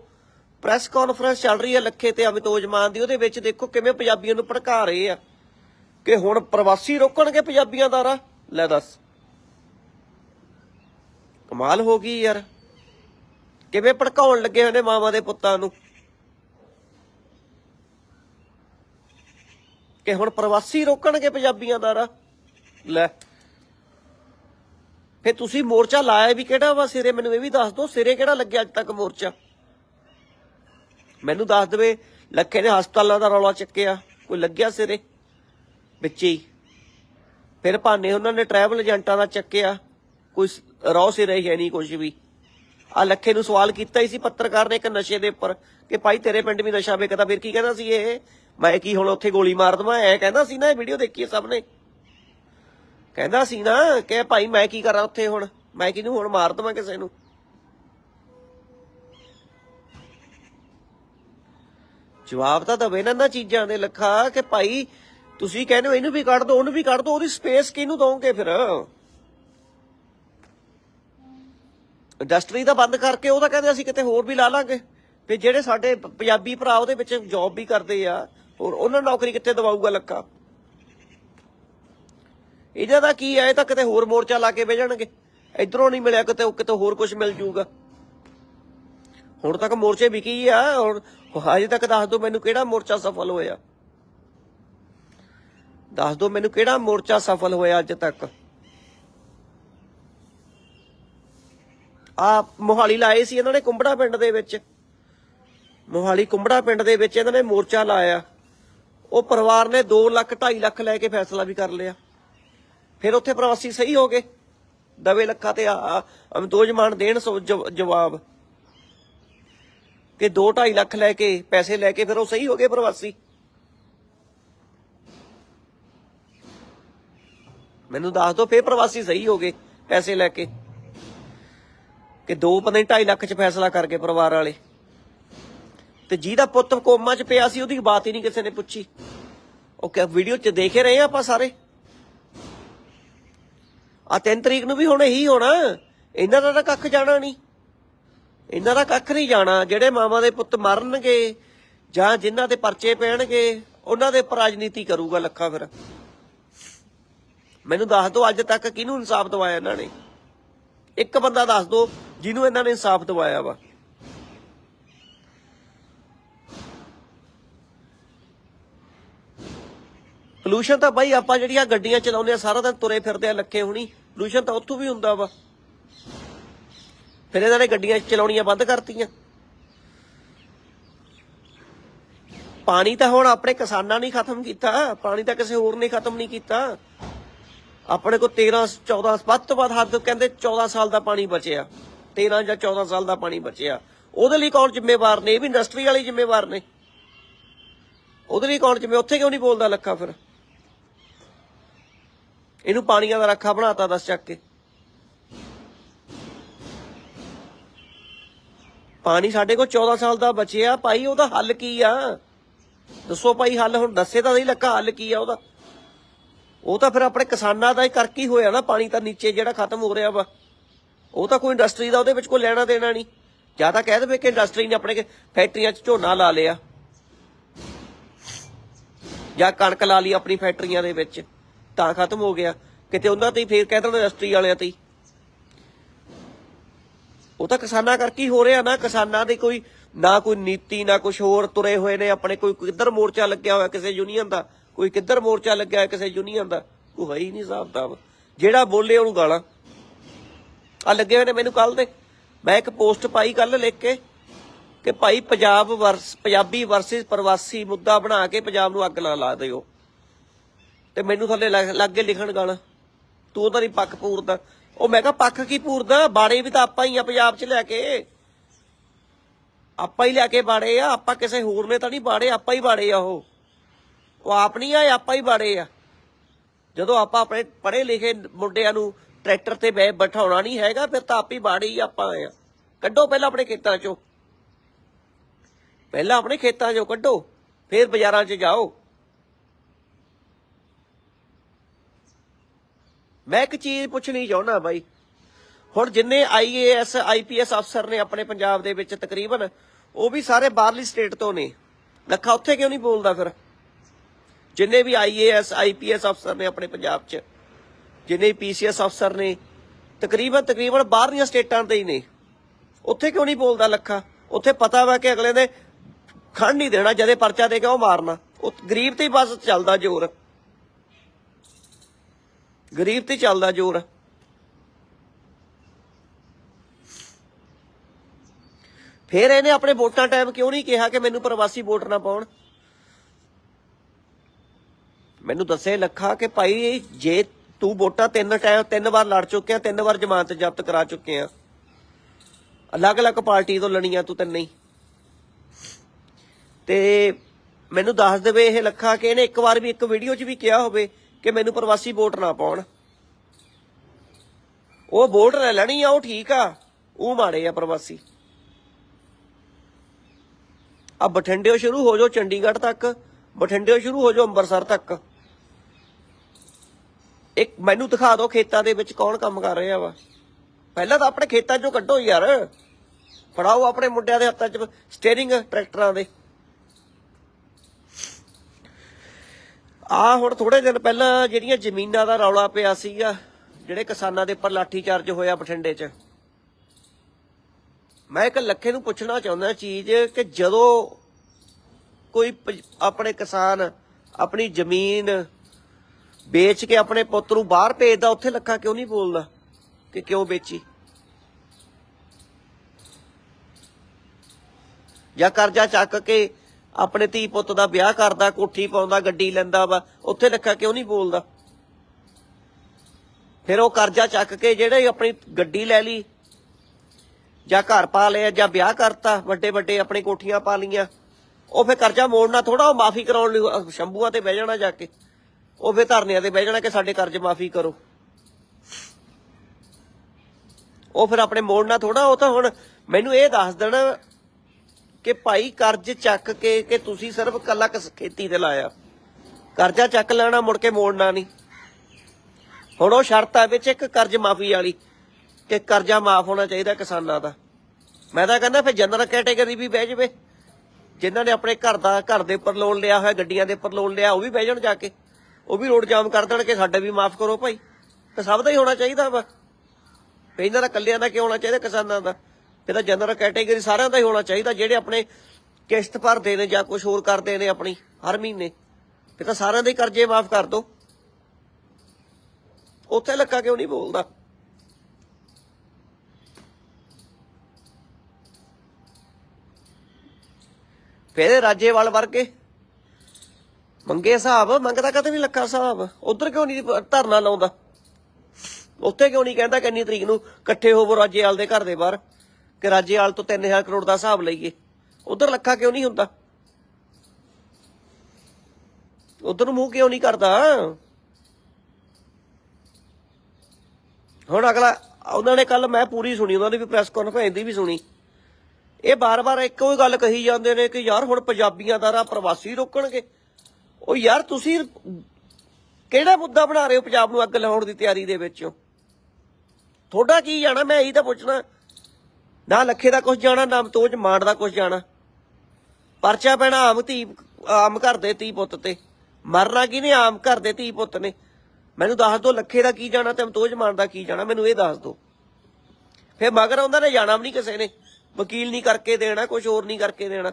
ਪ੍ਰੈਸ ਕਾਨਫਰੰਸ ਚੱਲ ਰਹੀ ਹੈ ਲੱਖੇ ਤੇ ਅਮਿਤੋਜ ਮਾਨ ਦੀ, ਉਹਦੇ ਵਿੱਚ ਦੇਖੋ ਕਿਵੇਂ ਪੰਜਾਬੀਆਂ ਨੂੰ ਭੜਕਾ ਰਹੇ ਆ। ਕਿ ਹੁਣ ਪ੍ਰਵਾਸੀ ਰੋਕਣਗੇ ਪੰਜਾਬੀਆਂ ਦਾ ਰਾਹ ਲੈ ਦੱਸ। ਕਮਾਲ ਹੋ ਗਈ ਯਾਰ। ਕਿਵੇਂ ਭੜਕਾਉਣ ਲੱਗੇ ਹੋਏ ਨੇ ਮਾਵਾਂ ਦੇ ਪੁੱਤਾਂ ਨੂੰ? ਕਿ ਹੁਣ ਪ੍ਰਵਾਸੀ ਰੋਕਣਗੇ ਪੰਜਾਬੀਆਂ ਦਾ ਰਾਹ ਲੈ। ਫਿਰ ਤੁਸੀਂ ਮੋਰਚਾ ਲਾਇਆ ਵੀ ਕਿਹੜਾ ਵਾ ਸਿਰੇ? ਮੈਨੂੰ ਇਹ ਵੀ ਦੱਸ ਦਿਓ, ਸਿਰੇ ਕਿਹੜਾ ਲੱਗਿਆ ਅੱਜ ਤੱਕ ਮੋਰਚਾ? ਮੈਨੂੰ ਦੱਸ ਦੇਵੇ, ਲੱਖੇ ਨੇ ਹਸਪਤਾਲਾਂ ਦਾ ਰੌਲਾ ਚੱਕਿਆ, ਕੋਈ ਲੱਗਿਆ ਸਿਰੇ? ਵਿੱਚ ਹੀ। ਫਿਰ ਭਾਨੇ ਉਹਨਾਂ ਨੇ ਟਰੈਵਲ ਏਜੰਟਾਂ ਦਾ ਚੱਕਿਆ, ਕੋਈ ਰੌ ਸਿਰੇ ਹੈ ਨਹੀਂ ਕੁਝ ਵੀ। ਆ ਲੱਖੇ ਨੂੰ ਸਵਾਲ ਕੀਤਾ ਹੀ ਸੀ ਪੱਤਰਕਾਰ ਨੇ ਇੱਕ ਨਸ਼ੇ ਦੇ ਉੱਪਰ, ਕਿ ਭਾਈ ਤੇਰੇ ਪਿੰਡ ਵੀ ਨਸ਼ਾ ਵੇਚਦਾ ਫਿਰ ਕੀ ਕਹਿੰਦਾ ਸੀ ਇਹ? ਮੈਂ ਕੀ ਹੁਣ ਉੱਥੇ ਗੋਲੀ ਮਾਰ ਦਵਾਂ? ਐ ਕਹਿੰਦਾ ਸੀ ਨਾ ਇਹ ਵੀਡੀਓ ਦੇਖੀ ਸਭ ਨੇ। ਕਹਿੰਦਾ ਸੀ ਨਾ ਕਿ ਭਾਈ ਮੈਂ ਕੀ ਕਰਾਂ ਉੱਥੇ ਹੁਣ? ਮੈਂ ਕਿਹਨੂੰ ਹੁਣ ਮਾਰ ਦਵਾਂ ਕਿਸੇ ਨੂੰ? ਜਵਾਬ ਤਾਂ ਦਵੇ ਨਾ ਇਹਨਾਂ ਚੀਜ਼ਾਂ ਦੇ ਲੱਖਾ ਕਿ ਭਾਈ ਤੁਸੀਂ ਕਹਿੰਦੇ ਹੋ ਇਹਨੂੰ ਵੀ ਕੱਢ ਦੋ, ਉਹਨੂੰ ਵੀ ਕੱਢ ਦੋ, ਉਹਦੀ ਸਪੇਸ ਕਿਹਨੂੰ ਦੋਗੇ ਫਿਰ? ਇੰਡਸਟਰੀ ਦਾ ਬੰਦ ਕਰਕੇ ਉਹ ਤਾਂ ਕਹਿੰਦੇ ਅਸੀਂ ਕਿਤੇ ਹੋਰ ਵੀ ਲਾ ਲਾਂਗੇ। ਤੇ ਜਿਹੜੇ ਸਾਡੇ ਪੰਜਾਬੀ ਭਰਾ ਉਹਦੇ ਵਿੱਚ ਜੌਬ ਵੀ ਕਰਦੇ ਆ, ਹੋਰ ਉਹਨਾਂ ਨੂੰ ਨੌਕਰੀ ਕਿੱਥੇ ਦਵਾਊਗਾ ਲੱਖਾ? ਇਹਦਾ ਦਾ ਕੀ ਹੈ ਇਹ ਤਾਂ ਕਿਤੇ ਹੋਰ ਮੋਰਚਾ ਲਾ ਕੇ ਬਹਿ ਜਾਣਗੇ। ਇਧਰੋਂ ਨਹੀਂ ਮਿਲਿਆ ਕਿਤੇ ਕਿਤੇ ਹੋਰ ਕੁਝ ਮਿਲ ਜੂਗਾ। ਹੁਣ ਤੱਕ ਮੋਰਚੇ ਵਿਕੀ ਆ, ਹੁਣ ਹਜੇ ਤੱਕ ਦੱਸ ਦਿਓ ਮੈਨੂੰ ਕਿਹੜਾ ਮੋਰਚਾ ਸਫਲ ਹੋਇਆ। ਦੱਸ ਦਿਓ ਮੈਨੂੰ ਕਿਹੜਾ ਮੋਰਚਾ ਸਫਲ ਹੋਇਆ ਅੱਜ ਤੱਕ। ਆ ਮੋਹਾਲੀ ਲਾਏ ਸੀ ਇਹਨਾਂ ਨੇ ਕੁੰਬੜਾ ਪਿੰਡ ਦੇ ਵਿੱਚ। ਮੋਹਾਲੀ ਕੁੰਬੜਾ ਪਿੰਡ ਦੇ ਵਿੱਚ ਇਹਨਾਂ ਨੇ ਮੋਰਚਾ ਲਾਇਆ। ਉਹ ਪਰਿਵਾਰ ਨੇ 2 ਲੱਖ 2.5 ਲੱਖ ਲੈ ਕੇ ਫੈਸਲਾ ਵੀ ਕਰ ਲਿਆ। ਫਿਰ ਉੱਥੇ ਪ੍ਰਵਾਸੀ ਸਹੀ ਹੋ ਗਏ। ਦਵੇ ਲੱਖਾਂ ਤੇ ਆ ਅਮਦੋਜਮਾਨ ਦੇਣ ਜਵਾਬ। ਕਿ 2.5 ਲੱਖ ਲੈ ਕੇ, ਪੈਸੇ ਲੈ ਕੇ ਫਿਰ ਉਹ ਸਹੀ ਹੋ ਗਏ ਪ੍ਰਵਾਸੀ। ਮੈਨੂੰ ਦੱਸ ਦਿਓ ਫੇਰ ਪ੍ਰਵਾਸੀ ਸਹੀ ਹੋ ਗਏ ਪੈਸੇ ਲੈ ਕੇ। ਕਿ 2 ਪਤਾ ਨਹੀਂ 2.5 ਲੱਖ ਚ ਫੈਸਲਾ ਕਰ ਗਏ ਪਰਿਵਾਰ ਵਾਲੇ। ਤੇ ਜਿਹਦਾ ਪੁੱਤ ਕੋਮਾ ਚ ਪਿਆ ਸੀ, ਉਹਦੀ ਬਾਤ ਹੀ ਨਹੀਂ ਕਿਸੇ ਨੇ ਪੁੱਛੀ। ਉਹ ਕਿ ਵੀਡੀਓ ਚ ਦੇਖੇ ਰਹੇ ਆਪਾਂ ਸਾਰੇ? ਆ 3 ਤਰੀਕ ਨੂੰ ਵੀ ਹੁਣ ਇਹੀ ਹੋਣਾ। ਇਹਨਾਂ ਦਾ ਤਾਂ ਕੱਖ ਜਾਣਾ ਨਹੀਂ। ਇਹਨਾਂ ਦਾ ਕੱਖ ਨਹੀਂ ਜਾਣਾ। ਜਿਹੜੇ ਮਾਵਾਂ ਦੇ ਪੁੱਤ ਮਰਨਗੇ ਜਾਂ ਜਿਨ੍ਹਾਂ ਦੇ ਪਰਚੇ ਪੈਣਗੇ, ਉਹਨਾਂ ਦੇ ਉੱਪਰ ਰਾਜਨੀਤੀ ਕਰੂਗਾ ਲੱਖਾ ਫਿਰ। ਮੈਨੂੰ ਦੱਸ ਦਿਓ ਅੱਜ ਤੱਕ ਕਿਹਨੂੰ ਇਨਸਾਫ ਦਵਾਇਆ ਇਹਨਾਂ ਨੇ? ਇੱਕ ਬੰਦਾ ਦੱਸ ਦਿਓ ਜਿਹਨੂੰ ਇਹਨਾਂ ਨੇ ਇਨਸਾਫ ਦਵਾਇਆ ਵਾ। ਪੋਲੂਸ਼ਨ ਤਾਂ ਬਾਈ ਆਪਾਂ ਜਿਹੜੀਆਂ ਗੱਡੀਆਂ ਚਲਾਉਂਦੇ ਆ, ਸਾਰਾ ਦਿਨ ਤੁਰੇ ਫਿਰਦੇ ਆ ਲੱਖੇ ਹੁਣੀ। ਪੋਲੂਸ਼ਨ ਤਾਂ ਉੱਥੋਂ ਵੀ ਹੁੰਦਾ ਵਾ। ਫਿਰ ਇਹਨਾਂ ਨੇ ਗੱਡੀਆਂ ਚਲਾਉਣੀਆਂ ਬੰਦ ਕਰਤੀਆਂ। ਪਾਣੀ ਤਾਂ ਹੁਣ ਆਪਣੇ ਕਿਸਾਨਾਂ ਨੇ ਖਤਮ ਕੀਤਾ। ਪਾਣੀ ਤਾਂ ਕਿਸੇ ਹੋਰ ਨੇ ਖਤਮ ਨਹੀਂ ਕੀਤਾ। ਆਪਣੇ ਕੋਲ 13 14 ਵੱਧ ਤੋਂ ਵੱਧ ਹੱਦ ਕਹਿੰਦੇ 14 ਸਾਲ ਦਾ ਪਾਣੀ ਬਚਿਆ। 13 ਜਾਂ 14 ਸਾਲ ਦਾ ਪਾਣੀ ਬਚਿਆ। ਉਹਦੇ ਲਈ ਕੌਣ ਜ਼ਿੰਮੇਵਾਰ ਨੇ? ਇਹ ਵੀ ਇੰਡਸਟਰੀ ਵਾਲੇ ਜ਼ਿੰਮੇਵਾਰ ਨੇ। ਉਹਦੇ ਲਈ ਕੌਣ ਜਿਵੇਂ ਉੱਥੇ ਕਿਉਂ ਨਹੀਂ ਬੋਲਦਾ ਲੱਖਾ ਫਿਰ? ਇਹਨੂੰ ਪਾਣੀਆਂ ਦਾ ਰੱਖਾ ਬਣਾਤਾ ਦੱਸ ਚੱਕ ਕੇ। ਪਾਣੀ ਸਾਡੇ ਕੋਲ 14 ਸਾਲ ਦਾ ਬਚਿਆ, ਭਾਈ ਉਹਦਾ ਹੱਲ ਕੀ ਆ? ਦੱਸੋ ਭਾਈ ਹੱਲ, ਹੁਣ ਦੱਸੇ ਤਾਂ ਨਹੀਂ ਲੱਗਾ ਹੱਲ ਕੀ ਆ ਉਹਦਾ। ਉਹ ਤਾਂ ਫਿਰ ਆਪਣੇ ਕਿਸਾਨਾਂ ਦਾ ਹੀ ਕਰਕੇ ਹੀ ਹੋਇਆ ਨਾ, ਪਾਣੀ ਤਾਂ ਨੀਚੇ ਜਿਹੜਾ ਖਤਮ ਹੋ ਰਿਹਾ ਵਾ। ਉਹ ਤਾਂ ਕੋਈ ਇੰਡਸਟਰੀ ਦਾ ਉਹਦੇ ਵਿੱਚ ਕੋਈ ਲੈਣਾ ਦੇਣਾ ਨਹੀਂ। ਜਾਂ ਤਾਂ ਕਹਿ ਦੇਵੇ ਕਿ ਇੰਡਸਟਰੀ ਨੇ ਆਪਣੇ ਫੈਕਟਰੀਆਂ 'ਚ ਝੋਨਾ ਲਾ ਲਿਆ। ਜਾਂ ਕਣਕ ਲਾ ਲਈ ਆਪਣੀ ਫੈਕਟਰੀਆਂ ਦੇ ਵਿੱਚ। ਤਾਂ ਖਤਮ ਹੋ ਗਿਆ। ਕਿਤੇ ਉਹਨਾਂ ਤੇ ਹੀ ਫੇਰ ਕਹਿ ਦੇਣ ਇੰਡਸਟਰੀ ਵਾਲਿਆਂ ਤੇ। ਉਹ ਤਾਂ ਕਿਸਾਨਾਂ ਕਰਕੇ ਹੀ ਹੋ ਰਿਹਾ ਨਾ, ਕਿਸਾਨਾਂ ਦੀ ਕੋਈ, ਨਾ ਕੋਈ ਨੀਤੀ, ਨਾ ਕੁਝ ਹੋਰ ਤੁਰੇ ਹੋਏ ਨੇ ਆਪਣੇ ਕੋਈ ਕਿੱਧਰ ਮੋਰਚਾ ਲੱਗਿਆ ਹੋਇਆ ਕਿਸੇ ਯੂਨੀਅਨ ਦਾ? ਕੋਈ ਕਿੱਧਰ ਮੋਰਚਾ ਲੱਗਿਆ ਹੋਇਆ ਕਿਸੇ ਯੂਨੀਅਨ ਦਾ? ਕੋਈ ਹੈ ਹੀ ਨਹੀਂ ਹਿਸਾਬ ਦਾ ਜਿਹੜਾ ਬੋਲੇ ਉਹਨੂੰ ਗਾਲਾਂ। ਆ ਲੱਗੇ ਹੋਏ ਨੇ ਮੈਨੂੰ ਕੱਲ ਦੇ। ਮੈਂ ਇੱਕ ਪੋਸਟ ਪਾਈ ਕੱਲ ਲਿਖ ਕੇ ਕਿ ਭਾਈ ਪੰਜਾਬ ਵਰਸ, ਪੰਜਾਬੀ ਵਰਸਸ ਪ੍ਰਵਾਸੀ ਮੁੱਦਾ ਬਣਾ ਕੇ ਪੰਜਾਬ ਨੂੰ ਅੱਗ ਨਾ ਲਾ ਦਿਓ। ਤੇ ਮੈਨੂੰ ਥੱਲੇ ਲੱਗ ਲੱਗ ਕੇ ਲਿਖਣ ਗਾਣਾ ਤੂੰ ਉਹਦਾ ਨਹੀਂ ਪੱਖ ਪੂਰਦਾ। ਉਹ ਮੈਂ ਕਿਹਾ, ਪੱਖ ਕੀ ਪੂਰਦਾ? ਬਾੜੇ ਵੀ ਤਾਂ ਆਪਾਂ ਹੀ ਆ ਪੰਜਾਬ 'ਚ ਲੈ ਕੇ। ਆਪਾਂ ਹੀ ਲੈ ਕੇ ਬਾੜੇ ਆ, ਆਪਾਂ ਕਿਸੇ ਹੋਰ ਨੇ ਤਾਂ ਨਹੀਂ ਬਾੜੇ, ਆਪਾਂ ਹੀ ਬਾੜੇ ਆ ਉਹ। ਉਹ ਆਪ ਨਹੀਂ ਆਏ, ਆਪਾਂ ਹੀ ਬਾੜੇ ਆ। ਜਦੋਂ ਆਪਾਂ ਆਪਣੇ ਪੜ੍ਹੇ ਲਿਖੇ ਮੁੰਡਿਆਂ ਨੂੰ ਟਰੈਕਟਰ ਤੇ ਬੈ ਬਿਠਾਉਣਾ ਨਹੀਂ ਹੈਗਾ, ਫਿਰ ਤਾਂ ਆਪ ਹੀ ਬਾੜੇ ਹੀ ਆਪਾਂ ਆ। ਕੱਢੋ ਪਹਿਲਾਂ ਆਪਣੇ ਖੇਤਾਂ 'ਚੋਂ। ਪਹਿਲਾਂ ਆਪਣੇ ਖੇਤਾਂ 'ਚੋਂ ਕੱਢੋ, ਫਿਰ ਬਾਜ਼ਾਰਾਂ 'ਚ ਜਾਓ। ਮੈਂ ਇੱਕ ਚੀਜ਼ ਪੁੱਛਣੀ ਚਾਹੁੰਦਾ ਬਾਈ। ਹੁਣ ਜਿੰਨੇ ਆਈਏਐਸ ਆਈਪੀਐਸ ਅਫਸਰ ਨੇ ਆਪਣੇ ਪੰਜਾਬ ਦੇ ਵਿੱਚ ਤਕਰੀਬਨ, ਉਹ ਵੀ ਸਾਰੇ ਬਾਹਰਲੀ ਸਟੇਟ ਤੋਂ ਨੇ। ਲੱਖਾ ਉੱਥੇ ਕਿਉਂ ਨਹੀਂ ਬੋਲਦਾ ਫਿਰ? ਜਿੰਨੇ ਵੀ ਆਈਏਐਸ ਆਈਪੀਐਸ ਅਫਸਰ ਨੇ ਆਪਣੇ ਪੰਜਾਬ 'ਚ, ਜਿੰਨੇ ਪੀਸੀਐਸ ਅਫਸਰ ਨੇ, ਤਕਰੀਬਨ ਤਕਰੀਬਨ ਬਾਹਰਲੀਆਂ ਸਟੇਟਾਂ ਦੇ ਹੀ ਨੇ। ਉੱਥੇ ਕਿਉਂ ਨਹੀਂ ਬੋਲਦਾ ਲੱਖਾ? ਉੱਥੇ ਪਤਾ ਵਾ ਕਿ ਅਗਲੇ ਨੇ ਖੜ ਨਹੀਂ ਦੇਣਾ, ਜਦੇ ਪਰਚਾ ਦੇ ਕੇ ਉਹ ਮਾਰਨਾ। ਉਹ ਗਰੀਬ ਤੇ ਹੀ ਬਸ ਚੱਲਦਾ ਜ਼ੋਰ। ਗਰੀਬ ਤੇ ਚੱਲਦਾ ਜ਼ੋਰ। ਫੇਰ ਇਹਨੇ ਆਪਣੇ ਵੋਟਾਂ ਟਾਈਮ ਕਿਉਂ ਨਹੀਂ ਕਿਹਾ ਕਿ ਮੈਨੂੰ ਪ੍ਰਵਾਸੀ ਵੋਟ ਨਾ ਪਾਉਣ? ਮੈਨੂੰ ਦੱਸੇ ਲੱਖਾ ਕਿ ਭਾਈ, ਜੇ ਤੂੰ ਵੋਟਾਂ ਤਿੰਨ ਟਾਈਮ, ਤਿੰਨ ਵਾਰ ਲੜ ਚੁੱਕਿਆ, ਤਿੰਨ ਵਾਰ ਜ਼ਮਾਨਤ ਜ਼ਬਤ ਕਰਾ ਚੁੱਕੇ ਆ। ਅਲੱਗ-ਅਲੱਗ ਪਾਰਟੀ ਤੋਂ ਲੜੀਆਂ ਤੂੰ ਤਿੰਨ ਹੀ ਤੇ ਮੈਨੂੰ ਦੱਸ ਦੇਵੇ ਇਹ ਲੱਖਾ ਕਿ ਇਹਨੇ ਇੱਕ ਵਾਰ ਵੀ ਇੱਕ ਵੀਡੀਓ 'ਚ ਵੀ ਕਿਹਾ ਹੋਵੇ ਕਿ ਮੈਨੂੰ ਪ੍ਰਵਾਸੀ ਵੋਟ ਨਾ ਪਾਉਣ। ਉਹ ਵੋਟ ਲੈ ਲੈਣੀ ਆ, ਉਹ ਠੀਕ ਆ, ਉਹ ਮਾੜੇ ਆ ਪ੍ਰਵਾਸੀ। ਆ ਬਠਿੰਡਿਓ ਸ਼ੁਰੂ ਹੋ ਜਾਓ ਚੰਡੀਗੜ੍ਹ ਤੱਕ, ਬਠਿੰਡਿਓ ਸ਼ੁਰੂ ਹੋ ਜਾਓ ਅੰਮ੍ਰਿਤਸਰ ਤੱਕ। ਇੱਕ ਮੈਨੂੰ ਦਿਖਾ ਦਿਓ ਖੇਤਾਂ ਦੇ ਵਿੱਚ ਕੌਣ ਕੰਮ ਕਰ ਰਿਹਾ ਵਾ। ਪਹਿਲਾਂ ਤਾਂ ਆਪਣੇ ਖੇਤਾਂ 'ਚੋਂ ਕੱਢੋ ਯਾਰ। ਫੜਾਓ ਆਪਣੇ ਮੁੰਡਿਆਂ ਦੇ ਹੱਥਾਂ 'ਚ ਸਟੀਅਰਿੰਗ ਟਰੈਕਟਰਾਂ ਦੇ। ਆ ਹੁਣ ਥੋੜੇ ਦਿਨ ਪਹਿਲਾਂ ਜਿਹੜੀਆਂ ਜ਼ਮੀਨਾਂ ਦਾ ਰੌਲਾ ਪਿਆ ਸੀਗਾ, ਜਿਹੜੇ ਕਿਸਾਨਾਂ ਦੇ ਉੱਪਰ ਲਾਠੀਚਾਰਜ ਹੋਇਆ ਬਠਿੰਡੇ 'ਚ। ਮੈਂ ਇੱਕ ਲੱਖੇ ਨੂੰ ਪੁੱਛਣਾ ਚਾਹੁੰਦਾ ਚੀਜ਼ ਕਿ ਜਦੋਂ ਕੋਈ ਆਪਣੇ ਕਿਸਾਨ ਆਪਣੀ ਜ਼ਮੀਨ ਵੇਚ ਕੇ ਆਪਣੇ ਪੁੱਤ ਨੂੰ ਬਾਹਰ ਭੇਜਦਾ, ਉੱਥੇ ਲੱਖਾ ਕਿਉਂ ਨਹੀਂ ਬੋਲਦਾ? ਕਿ ਕਿਉਂ ਵੇਚੀ? ਜਾਂ ਕਰਜ਼ਾ ਚੱਕ ਕੇ ਆਪਣੇ ਧੀ ਪੁੱਤ ਦਾ ਵਿਆਹ ਕਰਦਾ, ਕੋਠੀ ਪਾਉਂਦਾ, ਗੱਡੀ ਲੈਂਦਾ ਵਾ, ਉੱਥੇ ਲੱਖਾ ਕਿਉਂ ਨਹੀਂ ਬੋਲਦਾ? ਫਿਰ ਉਹ ਕਰਜ਼ਾ ਚੱਕ ਕੇ ਜਿਹੜੇ ਆਪਣੀ ਗੱਡੀ ਲੈ ਲਈ, ਜਾਂ ਘਰ ਪਾ ਲਿਆ, ਜਾਂ ਵਿਆਹ ਕਰਤਾ, ਵੱਡੇ ਵੱਡੇ ਆਪਣੀ ਕੋਠੀਆਂ ਪਾ ਲੀਆਂ ਉਹ ਫਿਰ ਕਰਜ਼ਾ ਮੋੜਨਾ ਥੋੜਾ ਉਹ ਮਾਫੀ ਕਰਾਉਣ ਲਈ ਸ਼ੰਭੂਆਂ ਤੇ ਬਹਿ ਜਾਣਾ ਜਾ ਕੇ, ਉਹ ਫਿਰ ਧਰਨਿਆਂ ਤੇ ਬਹਿ ਜਾਣਾ ਕਿ ਸਾਡੇ ਕਰਜ਼ ਮਾਫੀ ਕਰੋ। ਉਹ ਫਿਰ ਆਪਣੇ ਮੋੜਨਾ ਥੋੜਾ ਉਹ ਤਾਂ ਹੁਣ ਮੈਨੂੰ ਇਹ ਦੱਸ ਦੇਣਾ ਕਿ ਭਾਈ ਕਰਜ਼ ਚੱਕ ਕੇ ਕਿ ਤੁਸੀਂ ਸਿਰਫ ਕੱਲਾ ਖੇਤੀ ਤੇ ਲਾਇਆ? ਕਰਜ਼ਾ ਚੱਕ ਲੈਣਾ, ਮੁੜ ਕੇ ਮੋੜਨਾ ਨਹੀਂ। ਹੁਣ ਉਹ ਸ਼ਰਤ ਆ ਵਿੱਚ ਇੱਕ ਕਰਜ਼ ਮਾਫੀ ਵਾਲੀ, ਕਿ ਕਰਜ਼ਾ ਮਾਫ ਹੋਣਾ ਚਾਹੀਦਾ ਕਿਸਾਨਾਂ ਦਾ। ਮੈਂ ਤਾਂ ਕਹਿੰਦਾ ਫਿਰ ਜਨਰਲ ਕੈਟਾਗਰੀ ਵੀ ਬਹਿ ਜਾਵੇ। ਜਿਨ੍ਹਾਂ ਨੇ ਆਪਣੇ ਘਰ ਦਾ, ਘਰ ਦੇ ਉੱਪਰ ਲੋਨ ਲਿਆ ਹੋਇਆ, ਗੱਡੀਆਂ ਦੇ ਉੱਪਰ ਲੋਨ ਲਿਆ, ਉਹ ਵੀ ਬਹਿ ਜਾਣ ਜਾ ਕੇ। ਉਹ ਵੀ ਰੋਡ ਜਾਮ ਕਰ ਦੇਣ ਕਿ ਸਾਡੇ ਵੀ ਮਾਫ ਕਰੋ ਭਾਈ। ਤੇ ਸਭ ਦਾ ਹੀ ਹੋਣਾ ਚਾਹੀਦਾ ਵਾ। ਇਹਨਾਂ ਦਾ ਕੱਲਿਆਂ ਦਾ ਕਿਉਂ ਹੋਣਾ ਚਾਹੀਦਾ, ਕਿਸਾਨਾਂ ਦਾ? ਇਹ ਤਾਂ ਜਨਰਲ ਕੈਟਾਗਰੀ ਸਾਰਿਆਂ ਦਾ ਹੀ ਹੋਣਾ ਚਾਹੀਦਾ, ਜਿਹੜੇ ਆਪਣੇ ਕਿਸ਼ਤ ਭਰਦੇ ਨੇ ਜਾਂ ਕੁਝ ਹੋਰ ਕਰਦੇ ਨੇ ਆਪਣੀ, ਹਰ ਮਹੀਨੇ। ਇਹ ਤਾਂ ਸਾਰਿਆਂ ਦੇ ਕਰਜ਼ੇ ਮਾਫ ਕਰ ਦੋ। ਉੱਥੇ ਲੱਕਾ ਕਿਉਂ ਨਹੀਂ ਬੋਲਦਾ? ਫੇਰ ਰਾਜੇਵਾਲ ਵਰਗੇ। ਮੰਗੇ ਹਿਸਾਬ, ਮੰਗਦਾ ਕਦੇ ਨਹੀਂ ਲੱਖਾ ਹਿਸਾਬ? ਉਧਰ ਕਿਉਂ ਨਹੀਂ ਧਰਨਾ ਲਾਉਂਦਾ? ਉੱਥੇ ਕਿਉਂ ਨਹੀਂ ਕਹਿੰਦਾ ਕਿੰਨੀ ਤਰੀਕ ਨੂੰ ਇਕੱਠੇ ਹੋਵੋ ਰਾਜੇਵਾਲ ਦੇ ਘਰ ਦੇ ਬਾਹਰ? ਕਿ ਰਾਜੇਵਾਲ ਤੋਂ 3000 ਕਰੋੜ ਦਾ ਹਿਸਾਬ ਲਈਏ। ਉਧਰ ਲੱਖਾ ਕਿਉਂ ਨਹੀਂ ਹੁੰਦਾ? ਉਧਰ ਨੂੰ ਮੂੰਹ ਕਿਉਂ ਨਹੀਂ ਕਰਦਾ? ਹੁਣ ਅਗਲਾ, ਉਹਨਾਂ ਨੇ ਕੱਲ ਮੈਂ ਪੂਰੀ ਸੁਣੀ, ਉਹਨਾਂ ਦੀ ਵੀ ਪ੍ਰੈਸ ਕਾਨਫਰੰਸ ਦੀ ਵੀ ਸੁਣੀ। ਇਹ ਬਾਰ-ਬਾਰ ਇੱਕੋ ਹੀ ਗੱਲ ਕਹੀ ਜਾਂਦੇ ਨੇ ਕਿ ਯਾਰ ਹੁਣ ਪੰਜਾਬੀਆਂ ਦਾ ਰਾਹ ਪ੍ਰਵਾਸੀ ਰੋਕਣਗੇ। ਉਹ ਯਾਰ ਤੁਸੀਂ ਕਿਹੜਾ ਮੁੱਦਾ ਬਣਾ ਰਹੇ ਹੋ ਪੰਜਾਬ ਨੂੰ ਅੱਗ ਲਾਉਣ ਦੀ ਤਿਆਰੀ ਦੇ ਵਿੱਚ? ਤੁਹਾਡਾ ਕੀ ਜਾਣਾ? ਮੈਂ ਇਹੀ ਤਾਂ ਪੁੱਛਣਾ। ਨਾ ਲੱਖੇ ਦਾ ਕੁਝ ਜਾਣਾ, ਨਾ ਮਤੋਜ ਮਾਂਡ ਦਾ ਕੁਝ ਜਾਣਾ। ਪਰਚਾ ਪੈਣਾ ਆਮ ਧੀ, ਆਮ ਘਰ ਦੇ ਧੀ ਪੁੱਤ ਤੇ। ਮਰਨਾ ਕੀ ਆਮ ਘਰ ਦੇ ਧੀ ਪੁੱਤ ਨੇ। ਮੈਨੂੰ ਦੱਸ ਦਿਓ ਲੱਖੇ ਦਾ ਕੀ ਜਾਣਾ ਤੇ ਮਤੋਜ ਮਾਨ ਦਾ ਕੀ ਜਾਣਾ, ਮੈਨੂੰ ਇਹ ਦੱਸ ਦਿਓ ਫਿਰ ਮਗਰ ਉਹਨਾਂ ਨੇ ਜਾਣਾ ਵੀ ਨਹੀਂ ਕਿਸੇ ਨੇ। ਵਕੀਲ ਨਹੀਂ ਕਰਕੇ ਦੇਣਾ ਕੁਝ ਹੋਰ ਨਹੀਂ ਕਰਕੇ ਦੇਣਾ।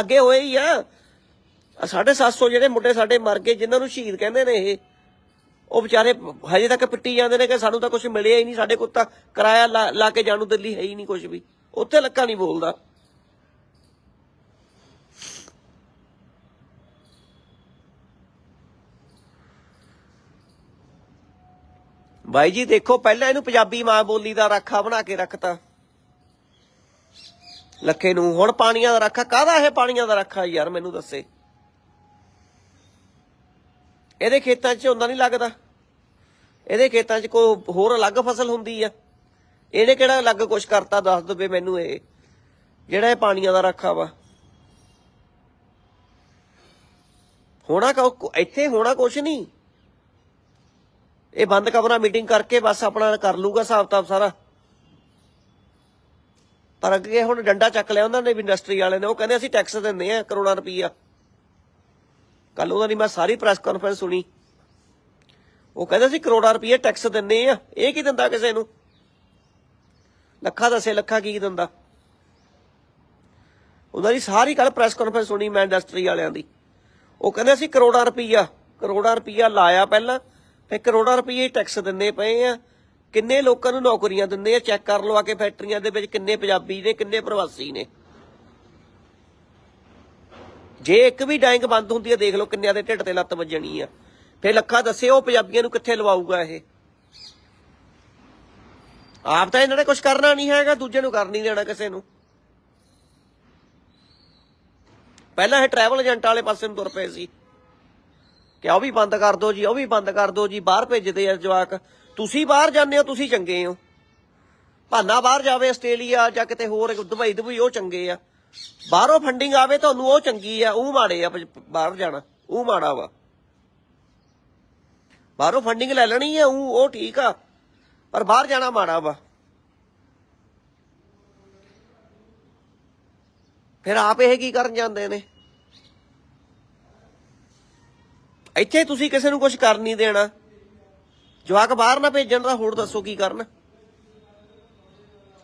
ਅੱਗੇ ਹੋਏ ਹੀ ਆ। ਆਹ ਸਾਢੇ 700 ਜਿਹੜੇ ਮੁੰਡੇ ਸਾਡੇ ਮਰ ਗਏ, ਜਿਨ੍ਹਾਂ ਨੂੰ ਸ਼ਹੀਦ ਕਹਿੰਦੇ ਨੇ ਇਹ। ਉਹ ਵਿਚਾਰੇ ਹਜੇ ਤੱਕ ਪਿੱਟੀ ਜਾਂਦੇ ਨੇ ਕਿ ਸਾਨੂੰ ਤਾਂ ਕੁਝ ਮਿਲਿਆ ਹੀ ਨਹੀਂ। ਸਾਡੇ ਕੋਲ ਤਾਂ ਕਿਰਾਇਆ ਲਾ ਲਾ ਕੇ ਜਾਣੂ ਦਿੱਲੀ ਹੈ ਹੀ ਨਹੀਂ ਕੁਝ ਵੀ। ਉੱਥੇ ਲੱਕਾ ਨਹੀਂ ਬੋਲਦਾ। ਬਾਈ ਜੀ, ਦੇਖੋ, ਪਹਿਲਾਂ ਇਹਨੂੰ ਪੰਜਾਬੀ ਮਾਂ ਬੋਲੀ ਦਾ ਰਾਖਾ ਬਣਾ ਕੇ ਰੱਖਤਾ। ਲੱਖੇ ਨੂੰ। ਹੁਣ ਪਾਣੀਆਂ ਦਾ ਰਾਖਾ। ਕਾਹਦਾ ਇਹ ਪਾਣੀਆਂ ਦਾ ਰਾਖਾ? ਯਾਰ, ਮੈਨੂੰ ਦੱਸੇ। ਇਹਦੇ ਖੇਤਾਂ 'ਚ ਝੋਨਾ ਨਹੀਂ ਲੱਗਦਾ। ਇਹਦੇ ਖੇਤਾਂ 'ਚ ਕੋਈ ਹੋਰ ਅਲੱਗ ਫਸਲ ਹੁੰਦੀ ਆ। ਇਹਨੇ ਕਿਹੜਾ ਅਲੱਗ ਕੁਝ ਕਰਤਾ, ਦੱਸ ਦਵੇ ਮੈਨੂੰ ਇਹ। ਜਿਹੜਾ ਇਹ ਪਾਣੀਆਂ ਦਾ ਰੱਖਾ ਵਾ। ਹੋਣਾ ਇੱਥੇ ਹੋਣਾ ਕੁਛ ਨਹੀਂ। ਇਹ ਬੰਦ ਕਮਰਾ ਮੀਟਿੰਗ ਕਰਕੇ ਬਸ ਆਪਣਾ ਕਰ ਲੂਗਾ ਹਿਸਾਬ ਤਾਬ ਸਾਰਾ। ਪਰ ਅੱਗੇ ਹੁਣ ਡੰਡਾ ਚੱਕ ਲਿਆ ਉਹਨਾਂ ਨੇ ਵੀ ਇੰਡਸਟਰੀ ਵਾਲੇ ਨੇ। ਉਹ ਕਹਿੰਦੇ ਅਸੀਂ ਟੈਕਸ ਦਿੰਦੇ ਆ ਕਰੋੜਾਂ ਰੁਪਈਆ। ਕੱਲ ਉਹਨਾਂ ਦੀ ਮੈਂ ਸਾਰੀ ਪ੍ਰੈਸ ਕਾਨਫਰੰਸ ਸੁਣੀ। ਉਹ ਕਹਿੰਦੇ ਸੀ ਕਰੋੜਾਂ ਰੁਪਏ ਟੈਕਸ ਦਿੰਦੇ ਆ। ਇਹ ਕੀ ਦਿੰਦਾ ਕਿਸੇ ਨੂੰ? ਲੱਖਾਂ ਦੱਸੇ, ਲੱਖਾਂ ਕੀ ਦਿੰਦਾ? ਉਹਨਾਂ ਦੀ ਸਾਰੀ ਕੱਲ ਪ੍ਰੈਸ ਕਾਨਫਰੰਸ ਸੁਣੀ ਮੈਂ ਇੰਡਸਟਰੀ ਵਾਲਿਆਂ ਦੀ। ਉਹ ਕਹਿੰਦੇ ਸੀ ਕਰੋੜਾਂ ਰੁਪਈਆ ਕਰੋੜਾਂ ਰੁਪਈਆ ਲਾਇਆ ਪਹਿਲਾਂ, ਫਿਰ ਕਰੋੜਾਂ ਰੁਪਈਏ ਟੈਕਸ ਦਿੰਦੇ ਪਏ ਆ। ਕਿੰਨੇ ਲੋਕਾਂ ਨੂੰ ਨੌਕਰੀਆਂ ਦਿੰਦੇ ਆ? ਚੈੱਕ ਕਰ ਲਓ ਆ ਕੇ ਫੈਕਟਰੀਆਂ ਦੇ ਵਿੱਚ ਕਿੰਨੇ ਪੰਜਾਬੀ ਨੇ, ਕਿੰਨੇ ਪ੍ਰਵਾਸੀ ਨੇ। ਜੇ ਇੱਕ ਵੀ ਡਾਇੰਗ ਬੰਦ ਹੁੰਦੀ ਹੈ ਦੇਖ ਲਓ ਕਿੰਨਿਆਂ ਦੇ ਢਿੱਡ ਤੇ ਲੱਤ ਵੱਜਣੀ ਆ। ਫਿਰ ਲੱਖਾ ਦੱਸੇ ਉਹ ਪੰਜਾਬੀਆਂ ਨੂੰ ਕਿੱਥੇ ਲਵਾਊਗਾ ਇਹ? ਆਪ ਤਾਂ ਇਹਨਾਂ ਨੇ ਕੁਝ ਕਰਨਾ ਨਹੀਂ ਹੈਗਾ, ਦੂਜੇ ਨੂੰ ਕਰ ਨਹੀਂ ਦੇਣਾ ਕਿਸੇ ਨੂੰ। ਪਹਿਲਾਂ ਇਹ ਟਰੈਵਲ ਏਜੰਟ ਵਾਲੇ ਪਾਸੇ ਨੂੰ ਤੁਰ ਪਏ ਸੀ। ਕਿ ਉਹ ਵੀ ਬੰਦ ਕਰ ਦਿਓ ਜੀ ਉਹ ਵੀ ਬੰਦ ਕਰ ਦਿਓ ਜੀ, ਬਾਹਰ ਭੇਜਦੇ ਆ ਜਵਾਕ। ਤੁਸੀਂ ਬਾਹਰ ਜਾਂਦੇ ਹੋ, ਤੁਸੀਂ ਚੰਗੇ ਹੋ। ਭਾਨਾ ਬਾਹਰ ਜਾਵੇ ਆਸਟ੍ਰੇਲੀਆ ਜਾਂ ਕਿਤੇ ਹੋਰ ਦੁਬਈ ਦੁਬਈ ਉਹ ਚੰਗੇ ਆ। ਬਾਹਰੋਂ ਫੰਡਿੰਗ ਆਵੇ ਤੁਹਾਨੂੰ ਉਹ ਚੰਗੀ ਆ, ਉਹ ਮਾੜੇ ਆ ਬਾਹਰ ਜਾਣਾ, ਉਹ ਮਾੜਾ ਵਾ। ਬਾਹਰੋਂ ਫੰਡਿੰਗ ਲੈ ਲੈਣੀ ਆ, ਉਹ ਉਹ ਠੀਕ ਆ, ਪਰ ਬਾਹਰ ਜਾਣਾ ਮਾੜਾ ਵਾ। ਫਿਰ ਆਪ ਇਹ ਕੀ ਕਰਨ ਜਾਂਦੇ ਨੇ? ਇੱਥੇ ਤੁਸੀਂ ਕਿਸੇ ਨੂੰ ਕੁਝ ਕਰ ਨਹੀਂ ਦੇਣਾ। ਜਵਾਕ ਬਾਹਰ ਨਾ ਭੇਜਣ ਦਾ ਹੋਰ ਦੱਸੋ ਕੀ ਕਰਨ।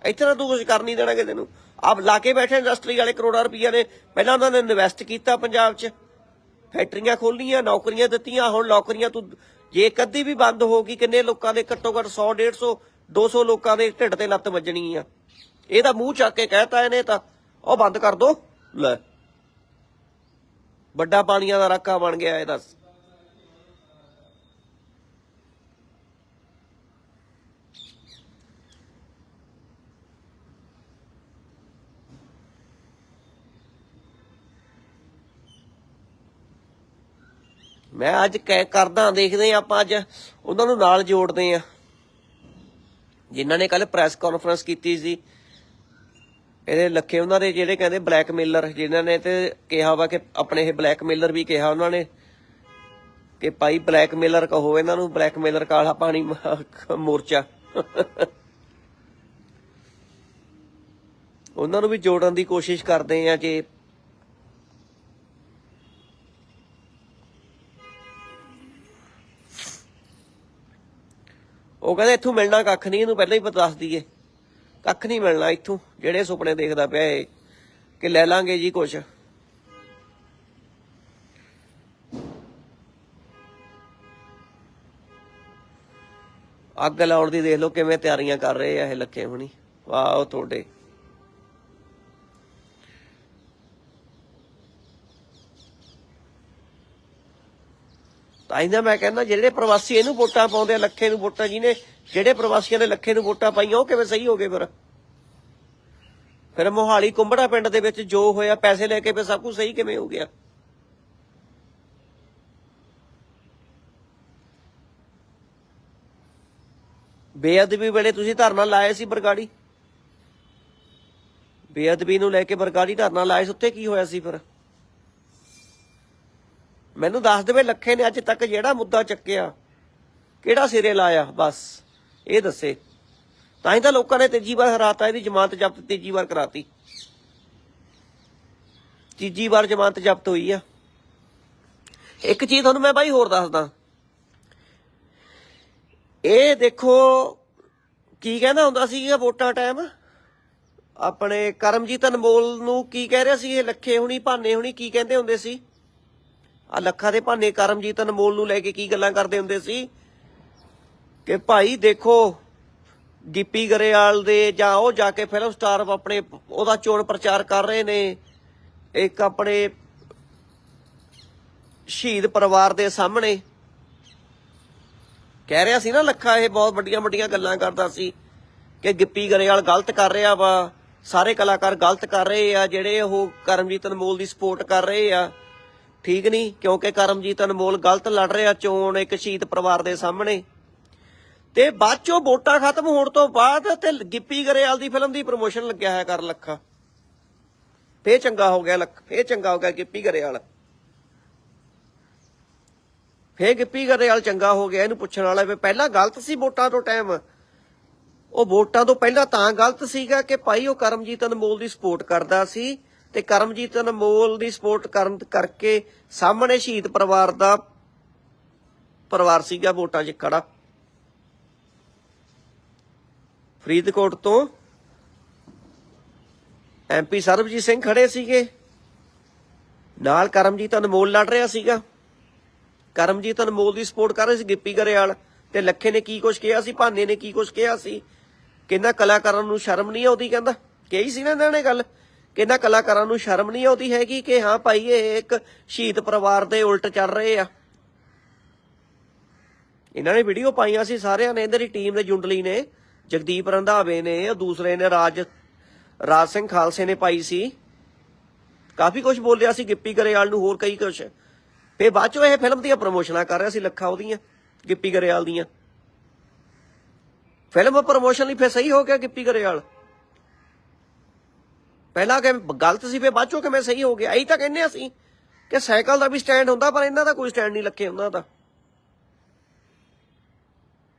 ਇੱਥੇ ਤਾਂ ਤੂੰ ਕੁਝ ਕਰ ਨਹੀਂ ਦੇਣਾ ਕਿਸੇ ਨੂੰ। ਆਪ ਲਾ ਕੇ ਬੈਠੇ ਇੰਡਸਟਰੀ ਵਾਲੇ ਕਰੋੜਾਂ ਰੁਪਈਆ ਨੇ ਪਹਿਲਾਂ ਉਹਨਾਂ ਨੇ ਇਨਵੈਸਟ ਕੀਤਾ ਪੰਜਾਬ 'ਚ। ਫੈਕਟਰੀਆਂ ਖੋਲੀਆਂ ਨੌਕਰੀਆਂ ਦਿੱਤੀਆਂ, ਹੁਣ ਨੌਕਰੀਆਂ ਤੂੰ ਜੇ ਕਦੀ ਵੀ ਬੰਦ ਹੋ ਗਈ, ਕਿੰਨੇ ਲੋਕਾਂ ਦੇ, ਘੱਟੋ ਘੱਟ 100 150 200 ਲੋਕਾਂ ਦੇ ਢਿੱਡ ਤੇ ਲੱਤ ਵੱਜਣੀ ਆ। ਇਹ ਤਾਂ ਮੂੰਹ ਚੱਕ ਕੇ ਕਹਿਤਾ ਇਹਨੇ ਤਾਂ, ਉਹ ਬੰਦ ਕਰ ਦੋ। ਲੈ। ਵੱਡਾ ਪਾਣੀਆਂ ਦਾ ਰਾਕਾ ਬਣ ਗਿਆ ਇਹ ਦੱਸ ਮੈਂ ਅੱਜ ਕਹਿ ਕਰਦਾ, ਦੇਖਦੇ ਹਾਂ ਆਪਾਂ ਅੱਜ ਉਹਨਾਂ ਨੂੰ ਨਾਲ ਜੋੜਦੇ ਆ ਜਿਨ੍ਹਾਂ ਨੇ ਕੱਲ ਪ੍ਰੈਸ ਕਾਨਫਰੰਸ ਕੀਤੀ ਸੀ। ਇਹਦੇ ਲੱਖੇ ਉਹਨਾਂ ਦੇ ਜਿਹੜੇ ਕਹਿੰਦੇ ਬਲੈਕਮੇਲਰ ਜਿਨ੍ਹਾਂ ਨੇ ਤੇ ਕਿਹਾ ਵਾ ਕਿ ਆਪਣੇ ਇਹ ਬਲੈਕਮੇਲਰ ਵੀ ਕਿਹਾ ਉਹਨਾਂ ਨੇ ਕਿ ਭਾਈ ਬਲੈਕਮੇਲਰ ਕਹੋ ਇਹਨਾਂ ਨੂੰ ਬਲੈਕਮੇਲਰ ਕਾਲਾ ਪਾਣੀ ਮੋਰਚਾ। ਉਹਨਾਂ ਨੂੰ ਵੀ ਜੋੜਨ ਦੀ ਕੋਸ਼ਿਸ਼ ਕਰਦੇ ਆ ਜੇ ਉਹ ਕਹਿੰਦੇ ਇੱਥੋਂ ਮਿਲਣਾ ਕੱਖ ਨਹੀਂ, ਇਹਨੂੰ ਪਹਿਲਾਂ ਹੀ ਪਤਾ ਦੱਸ ਦਈਏ। ਕੱਖ ਨਹੀਂ ਮਿਲਣਾ ਇੱਥੋਂ, ਜਿਹੜੇ ਸੁਪਨੇ ਦੇਖਦਾ ਪਿਆ ਇਹ, ਕਿ ਲੈ ਲਾਂਗੇ ਜੀ ਕੁਛ। ਅੱਗ ਲਾਉਣ ਦੀ ਦੇਖ ਲਓ ਕਿਵੇਂ ਤਿਆਰੀਆਂ ਕਰ ਰਹੇ ਆ ਇਹ ਲੱਖੇ ਹੁਣੀ। ਵਾਹ ਤੁਹਾਡੇ। ਤਾਂ ਇਹਨਾਂ ਮੈਂ ਕਹਿੰਦਾ ਜਿਹੜੇ ਪ੍ਰਵਾਸੀ ਇਹਨੂੰ ਵੋਟਾਂ ਪਾਉਂਦੇ ਆ, ਲੱਖੇ ਨੂੰ ਵੋਟਾਂ, ਜਿਹਨੇ ਜਿਹੜੇ ਪ੍ਰਵਾਸੀਆਂ ਨੇ ਲੱਖੇ ਨੂੰ ਵੋਟਾਂ ਪਾਈਆਂ, ਉਹ ਕਿਵੇਂ ਸਹੀ ਹੋ ਗਏ ਫਿਰ? ਫਿਰ ਮੋਹਾਲੀ ਕੁੰਬੜਾ ਪਿੰਡ ਦੇ ਵਿੱਚ ਜੋ ਹੋਇਆ, ਪੈਸੇ ਲੈ ਕੇ ਫਿਰ ਸਭ ਕੁਝ ਸਹੀ ਕਿਵੇਂ ਹੋ ਗਿਆ? ਬੇਅਦਬੀ ਵੇਲੇ ਤੁਸੀਂ ਧਰਨਾ ਲਾਇਆ ਸੀ ਬਰਗਾੜੀ? ਬੇਅਦਬੀ ਨੂੰ ਲੈ ਕੇ ਬਰਗਾੜੀ ਧਰਨਾ ਲਾਇਆ ਸੀ, ਉੱਥੇ ਕੀ ਹੋਇਆ ਸੀ ਫਿਰ? ਮੈਨੂੰ ਦੱਸ ਦੇਵੇ ਲੱਖੇ ਨੇ ਅੱਜ ਤੱਕ ਜਿਹੜਾ ਮੁੱਦਾ ਚੱਕਿਆ। ਕਿਹੜਾ ਸਿਰੇ ਲਾਇਆ? ਬਸ, ਇਹ ਦੱਸੇ। ਤਾਂ ਹੀ ਤਾਂ ਲੋਕਾਂ ਨੇ ਤੀਜੀ ਵਾਰ ਹਰਾਤਾ, ਇਹਦੀ ਜ਼ਮਾਨਤ ਜ਼ਬਤ ਤੀਜੀ ਵਾਰ ਕਰਾਤੀ। ਤੀਜੀ ਵਾਰ ਜ਼ਮਾਨਤ ਜ਼ਬਤ ਹੋਈ ਆ। ਇੱਕ ਚੀਜ਼ ਤੁਹਾਨੂੰ ਮੈਂ ਬਾਈ ਹੋਰ ਦੱਸਦਾ। ਇਹ ਦੇਖੋ, ਕੀ ਕਹਿੰਦਾ ਹੁੰਦਾ ਸੀਗਾ ਵੋਟਾਂ ਟਾਈਮ? ਆਪਣੇ ਕਰਮਜੀਤ ਅਨਮੋਲ ਨੂੰ ਕੀ ਕਹਿ ਰਿਹਾ ਸੀ ਇਹ ਲੱਖੇ ਹੁਣੀ, ਭਾਨੇ ਹੁਣੀ ਕੀ ਕਹਿੰਦੇ ਹੁੰਦੇ ਸੀ? ਆ ਲੱਖਾਂ ਦੇ ਭਾਨੇ ਕਰਮਜੀਤ ਅਨਮੋਲ ਨੂੰ ਲੈ ਕੇ ਕੀ ਗੱਲਾਂ ਕਰਦੇ ਹੁੰਦੇ ਸੀ? ਕਿ ਭਾਈ ਦੇਖੋ, ਗਿੱਪੀ ਗਰੇਵਾਲ ਦੇ ਜਾਂ ਉਹ ਜਾ ਕੇ ਫਿਲਮ ਸਟਾਰ ਆਪਣੇ ਉਹਦਾ ਚੋਣ ਪ੍ਰਚਾਰ ਕਰ ਰਹੇ ਨੇ। ਇੱਕ ਆਪਣੇ ਸ਼ਹੀਦ ਪਰਿਵਾਰ ਦੇ ਸਾਹਮਣੇ। ਕਹਿ ਰਿਹਾ ਸੀ ਨਾ ਲੱਖਾ, ਇਹ ਬਹੁਤ ਵੱਡੀਆਂ ਵੱਡੀਆਂ ਗੱਲਾਂ ਕਰਦਾ ਸੀ ਕਿ ਗਿੱਪੀ ਗਰੇਵਾਲ ਗਲਤ ਕਰ ਰਿਹਾ ਵਾ। ਸਾਰੇ ਕਲਾਕਾਰ ਗਲਤ ਕਰ ਰਹੇ ਆ, ਜਿਹੜੇ ਉਹ ਕਰਮਜੀਤ ਅਨਮੋਲ ਦੀ ਸਪੋਰਟ ਕਰ ਰਹੇ ਆ। ਠੀਕ ਨਹੀਂ, ਕਿਉਂਕਿ ਕਰਮਜੀਤ ਅਨਮੋਲ ਗਲਤ ਲੜ ਰਿਹਾ ਚੋਣ ਇੱਕ ਸ਼ਹੀਦ ਪਰਿਵਾਰ ਦੇ ਸਾਹਮਣੇ। ਤੇ ਬਾਅਦ ਚੋਂ ਵੋਟਾਂ ਖਤਮ ਹੋਣ ਤੋਂ ਬਾਅਦ ਤੇ ਗਿੱਪੀ ਗਰੇਵਾਲ ਦੀ ਫਿਲਮ ਦੀ ਪ੍ਰੋਮੋਸ਼ਨ ਲੱਗਿਆ ਹੋਇਆ ਕਰ ਲੱਖਾ। ਫੇਰ ਚੰਗਾ ਹੋ ਗਿਆ ਲੱਖ, ਫੇਰ ਚੰਗਾ ਹੋ ਗਿਆ ਗਿੱਪੀ ਗਰੇਵਾਲ। ਫੇਰ ਗਿੱਪੀ ਗਰੇਵਾਲ ਚੰਗਾ ਹੋ ਗਿਆ, ਇਹਨੂੰ ਪੁੱਛਣ ਵਾਲਾ ਵੀ ਪਹਿਲਾਂ ਗਲਤ ਸੀ ਵੋਟਾਂ ਤੋਂ ਟਾਈਮ ਉਹ ਵੋਟਾਂ ਤੋਂ ਪਹਿਲਾਂ ਤਾਂ ਗਲਤ ਸੀਗਾ ਕਿ ਭਾਈ ਉਹ ਕਰਮਜੀਤ ਅਨਮੋਲ ਦੀ ਸਪੋਰਟ ਕਰਦਾ ਸੀ। ਤੇ ਕਰਮਜੀਤ ਅਨਮੋਲ ਦੀ ਸਪੋਰਟ ਕਰਨ ਕਰਕੇ ਸਾਹਮਣੇ ਸ਼ਹੀਦ ਪਰਿਵਾਰ ਦਾ ਪਰਿਵਾਰ ਸੀਗਾ, ਵੋਟਾਂ 'ਚ ਖੜਾ। ਫਰੀਦਕੋਟ ਤੋਂ ਐਮਪੀ ਸਰਬਜੀਤ ਸਿੰਘ ਖੜੇ ਸੀਗੇ। ਨਾਲ ਕਰਮਜੀਤ ਅਨਮੋਲ ਲੜ ਰਿਹਾ ਸੀਗਾ। ਕਰਮਜੀਤ ਅਨਮੋਲ ਦੀ ਸਪੋਰਟ ਕਰ ਰਹੇ ਸੀ ਗਿੱਪੀ ਗਰੇਵਾਲ ਤੇ ਲੱਖੇ ਨੇ ਕੀ ਕੁਛ ਕਿਹਾ ਸੀ, ਭਾਨੇ ਨੇ ਕੀ ਕੁਛ ਕਿਹਾ ਸੀ। ਕਹਿੰਦਾ ਕਲਾਕਾਰਾਂ ਨੂੰ ਸ਼ਰਮ ਨਹੀਂ ਆਉਂਦੀ, ਕਹਿੰਦਾ। ਕਹੀ ਸੀ ਨਾ ਇਹਨਾਂ ਨੇ ਗੱਲ। ਇਹਨਾਂ ਕਲਾਕਾਰਾਂ ਨੂੰ ਸ਼ਰਮ ਨਹੀਂ ਆਉਂਦੀ ਹੈਗੀ ਕਿ ਹਾਂ ਭਾਈ, ਇਹ ਇੱਕ ਸ਼ਹੀਦ ਪਰਿਵਾਰ ਦੇ ਉਲਟ ਚੱਲ ਰਹੇ ਆ। ਇਹਨਾਂ ਨੇ ਵੀਡੀਓ ਪਾਈਆਂ ਸੀ, ਸਾਰਿਆਂ ਨੇ ਇਹਨਾਂ ਦੀ ਟੀਮ ਦੇ ਜੁੰਡਲੀ ਨੇ, ਜਗਦੀਪ ਰੰਧਾਵੇ ਨੇ, ਉਹ ਦੂਸਰੇ ਨੇ ਰਾਜ ਰਾਜ ਸਿੰਘ ਖਾਲਸੇ ਨੇ ਪਾਈ ਸੀ। ਕਾਫੀ ਕੁਝ ਬੋਲਿਆ ਸੀ, ਗਿੱਪੀ ਗਰੇਵਾਲ ਨੂੰ ਹੋਰ ਕਈ ਕੁਝ ਫੇ ਬਾਅਦ ਚੋਂ ਇਹ ਫਿਲਮ ਦੀਆਂ ਪ੍ਰਮੋਸ਼ਨਾਂ ਕਰ ਰਿਹਾ ਸੀ, ਲੱਖਾਂ ਉਹਦੀਆਂ, ਗਿੱਪੀ ਗਰੇਵਾਲ ਦੀਆਂ। ਫਿਲਮ ਪ੍ਰਮੋਸ਼ਨ ਲਈ ਫੇ ਸਹੀ ਹੋ ਗਿਆ ਗਿੱਪੀ ਗਰੇਵਾਲ। ਪਹਿਲਾਂ ਕਿ ਗਲਤ ਸੀ ਫੇ ਬਾਅਦ ਚੋਂ ਮੈਂ ਸਹੀ ਹੋ ਗਿਆ? ਇਹੀ ਤਾਂ ਕਹਿੰਦੇ ਅਸੀਂ ਕਿ ਸਾਈਕਲ ਦਾ ਵੀ ਸਟੈਂਡ ਹੁੰਦਾ, ਪਰ ਇਹਨਾਂ ਦਾ ਕੋਈ ਸਟੈਂਡ ਨਹੀਂ ਲੱਖੇ ਉਹਨਾਂ ਦਾ।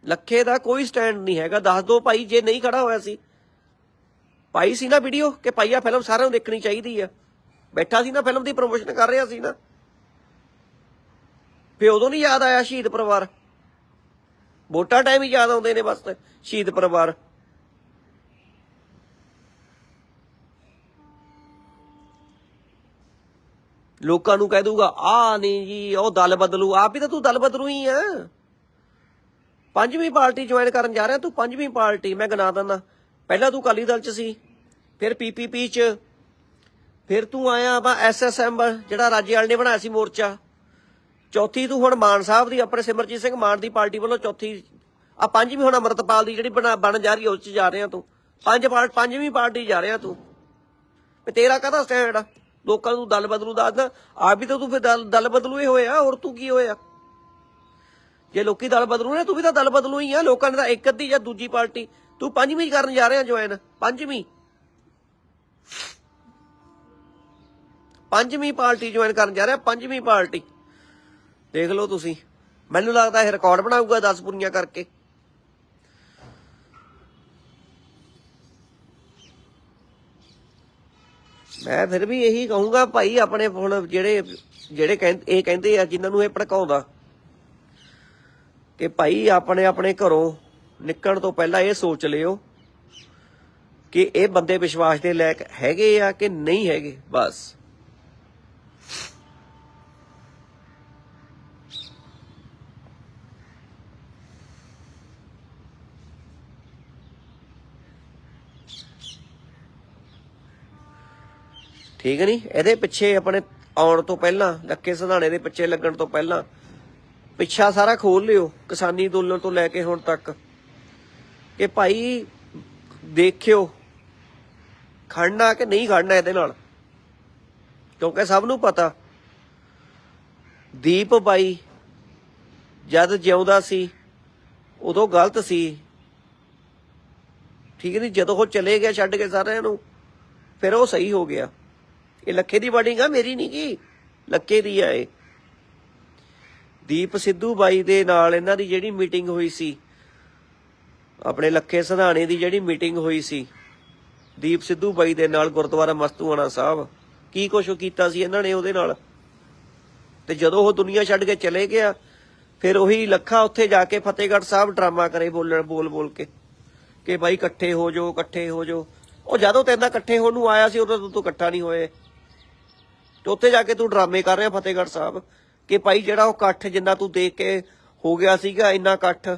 ਲੱਖੇ ਦਾ ਕੋਈ ਸਟੈਂਡ ਨਹੀਂ ਹੈਗਾ। ਦੱਸ ਦੋ ਭਾਈ, ਜੇ ਨਹੀਂ ਖੜਾ ਹੋਇਆ ਸੀ। ਪਾਈ ਸੀ ਨਾ ਵੀਡੀਓ ਕਿ ਭਾਈ ਆ ਫਿਲਮ ਸਾਰਿਆਂ ਨੂੰ ਦੇਖਣੀ ਚਾਹੀਦੀ ਆ। ਬੈਠਾ ਸੀ ਨਾ ਫਿਲਮ ਦੀ ਪ੍ਰੋਮੋਸ਼ਨ ਕਰ ਰਿਹਾ ਸੀ ਨਾ। ਫੇ ਉਦੋਂ ਨਹੀਂ ਯਾਦ ਆਇਆ ਸ਼ਹੀਦ ਪਰਿਵਾਰ। ਵੋਟਾਂ ਟਾਈਮ ਹੀ ਯਾਦ ਆਉਂਦੇ ਨੇ ਬਸ, ਸ਼ਹੀਦ ਪਰਿਵਾਰ। ਲੋਕਾਂ ਨੂੰ ਕਹਿ ਦੂਗਾ ਆ ਨਹੀਂ ਜੀ, ਉਹ ਦਲ ਬਦਲੂ। ਆਪ ਹੀ ਤਾਂ ਤੂੰ ਦਲ ਬਦਲੂ ਹੀ ਆ। ਪੰਜਵੀਂ ਪਾਰਟੀ ਜੁਆਇਨ ਕਰਨ ਜਾ ਰਿਹਾ, ਤੂੰ ਪੰਜਵੀਂ ਪਾਰਟੀ, ਮੈਂ ਗਿਣਾ ਦਿੰਦਾ। ਪਹਿਲਾਂ ਤੂੰ ਅਕਾਲੀ ਦਲ ਚ ਸੀ, ਫਿਰ ਪੀਪੀਪੀ ਚ, ਫਿਰ ਤੂੰ ਆਇਆ ਵਾ ਐਸਐਸਐਮ ਜਿਹੜਾ ਰਾਜੇਵਾਲ ਨੇ ਬਣਾਇਆ ਸੀ ਮੋਰਚਾ। ਚੌਥੀ ਤੂੰ ਹੁਣ ਮਾਨ ਸਾਹਿਬ ਦੀ, ਆਪਣੇ ਸਿਮਰਜੀਤ ਸਿੰਘ ਮਾਨ ਦੀ ਪਾਰਟੀ ਵੱਲੋਂ ਚੌਥੀ ਆ ਪੰਜਵੀਂ ਹੁਣ ਅਮਰਤਪਾਲ ਦੀ ਜਿਹੜੀ ਬਣਾ- ਬਣ ਜਾ ਰਹੀ ਹੈ ਉਸ ਚ ਜਾ ਰਿਹਾ ਤੂੰ। ਪੰਜ ਪਾਰਟ ਪੰਜਵੀਂ ਪਾਰਟੀ ਜਾ ਰਿਹਾ ਤੂੰ। ਤੇ ਤੇਰਾ ਕਾਹਦਾ ਸਟੈਂਡ ਆ? ਲੋਕਾਂ ਨੂੰ ਦਲ ਬਦਲੂ ਦੱਸਦਾ ਆਪ ਵੀ ਤਾਂ ਤੂੰ ਫਿਰ ਦਲ ਦਲ ਬਦਲੂ ਹੀ ਹੋਇਆ ਹੋਰ ਤੂੰ ਕੀ ਹੋਇਆ? ਜੇ ਲੋਕੀ ਦਲ ਬਦਲੂ ਨੇ, ਤੂੰ ਵੀ ਤਾਂ ਦਲ ਬਦਲੂ ਹੀ ਆ, ਲੋਕਾਂ ਨੇ ਤਾਂ ਇੱਕ ਅੱਧੀ ਜਾਂ ਦੂਜੀ ਪਾਰਟੀ। ਤੂੰ ਪੰਜਵੀਂ ਕਰਨ ਜਾ ਰਿਹਾ ਜੁਆਇਨ ਪੰਜਵੀਂ। ਪੰਜਵੀਂ ਪਾਰਟੀ ਜੁਆਇਨ ਕਰਨ ਜਾ ਰਿਹਾ, ਪੰਜਵੀਂ ਪਾਰਟੀ। ਦੇਖ ਲਓ ਤੁਸੀਂ। ਮੈਨੂੰ ਲੱਗਦਾ ਇਹ ਰਿਕਾਰਡ ਬਣਾਊਗਾ 10 ਪੂਰੀਆਂ ਕਰਕੇ। ਮੈਂ ਫਿਰ ਵੀ ਇਹੀ ਕਹੂੰਗਾ, ਭਾਈ ਆਪਣੇ ਹੁਣ ਜਿਹੜੇ ਜਿਹੜੇ ਕਹਿੰਦੇ ਇਹ ਕਹਿੰਦੇ ਆ ਜਿਨ੍ਹਾਂ ਨੂੰ ਇਹ ਭੜਕਾਉਂਦਾ ਕਿ ਭਾਈ ਆਪਣੇ ਆਪਣੇ ਘਰੋਂ ਨਿਕਲਣ ਤੋਂ ਪਹਿਲਾਂ ਇਹ ਸੋਚ ਲਿਓ ਕਿ ਇਹ ਬੰਦੇ ਵਿਸ਼ਵਾਸ ਦੇ ਲਾਇਕ ਹੈਗੇ ਆ ਕਿ ਨਹੀਂ ਹੈਗੇ? ਬਸ। ਠੀਕ ਨਹੀਂ ਇਹਦੇ ਪਿੱਛੇ ਆਪਣੇ ਆਉਣ ਤੋਂ ਪਹਿਲਾਂ, ਲੱਕੇ ਸਿਧਾਣੇ ਦੇ ਪਿੱਛੇ ਲੱਗਣ ਤੋਂ ਪਹਿਲਾਂ, ਪਿੱਛਾ ਸਾਰਾ ਖੋਲ ਲਿਓ, ਕਿਸਾਨੀ ਅੰਦੋਲਨ ਤੋਂ ਲੈ ਕੇ ਹੁਣ ਤੱਕ। ਕਿ ਭਾਈ, ਦੇਖਿਓ, ਖੜਨਾ ਕਿ ਨਹੀਂ ਖੜਨਾ ਇਹਦੇ ਨਾਲ? ਕਿਉਂਕਿ ਸਭ ਨੂੰ ਪਤਾ, ਦੀਪ ਬਾਈ ਜਦ ਜਿਉਂਦਾ ਸੀ, ਉਦੋਂ ਗਲਤ ਸੀ। ਠੀਕ ਨਹੀਂ ਜਦੋਂ ਉਹ ਚਲੇ ਗਿਆ, ਛੱਡ ਕੇ ਸਾਰਿਆਂ ਨੂੰ, ਫਿਰ ਉਹ ਸਹੀ ਹੋ ਗਿਆ। ਇਹ ਲੱਖੇ ਦੀ ਬਾਡਿੰਗ ਆ, ਮੇਰੀ ਨਹੀਂ ਕੀ ਲੱਕੇ ਦੀ ਆ ਇਹ। ਦੀਪ ਸਿੱਧੂ ਬਾਈ ਦੇ ਨਾਲ ਇਹਨਾਂ ਦੀ ਜਿਹੜੀ ਮੀਟਿੰਗ ਹੋਈ ਸੀ। ਆਪਣੇ ਲੱਖੇ ਸਧਾਣੇ ਦੀ ਜਿਹੜੀ ਮੀਟਿੰਗ ਹੋਈ ਸੀ। ਦੀਪ ਸਿੱਧੂ ਬਾਈ ਦੇ ਨਾਲ ਗੁਰਦੁਆਰਾ ਮਸਤੂਆਣਾ ਸਾਹਿਬ। ਕੀ ਕੁਛ ਕੀਤਾ ਸੀ ਇਹਨਾਂ ਨੇ ਉਹਦੇ ਨਾਲ? ਤੇ ਜਦੋਂ ਉਹ ਦੁਨੀਆ ਛੱਡ ਕੇ ਚਲੇ ਗਿਆ, ਫਿਰ ਉਹੀ ਲੱਖਾ ਉੱਥੇ ਜਾ ਕੇ ਫਤਿਹਗੜ੍ਹ ਸਾਹਿਬ ਡਰਾਮਾ ਕਰੇ ਬੋਲਣ, ਬੋਲ ਬੋਲ ਕੇ। ਕਿ ਬਾਈ ਇਕੱਠੇ ਹੋ ਜਾਓ, ਇਕੱਠੇ ਹੋ ਜਾਓ। ਉਹ ਜਦੋਂ ਤੇਰੇ ਇਕੱਠੇ ਹੋਣ ਨੂੰ ਆਇਆ ਸੀ, ਉਦੋਂ ਤੂੰ ਇਕੱਠਾ ਨਹੀਂ ਹੋਏ। ਤੇ ਉੱਥੇ ਜਾ ਕੇ ਤੂੰ ਡਰਾਮੇ ਕਰ ਰਿਹਾ ਫਤਿਹਗੜ੍ਹ ਸਾਹਿਬ, ਕਿ ਭਾਈ ਜਿਹੜਾ ਉਹ ਇਕੱਠ ਜਿੰਨਾ ਤੂੰ ਦੇਖ ਕੇ ਹੋ ਗਿਆ ਸੀਗਾ ਇੰਨਾ ਇਕੱਠ,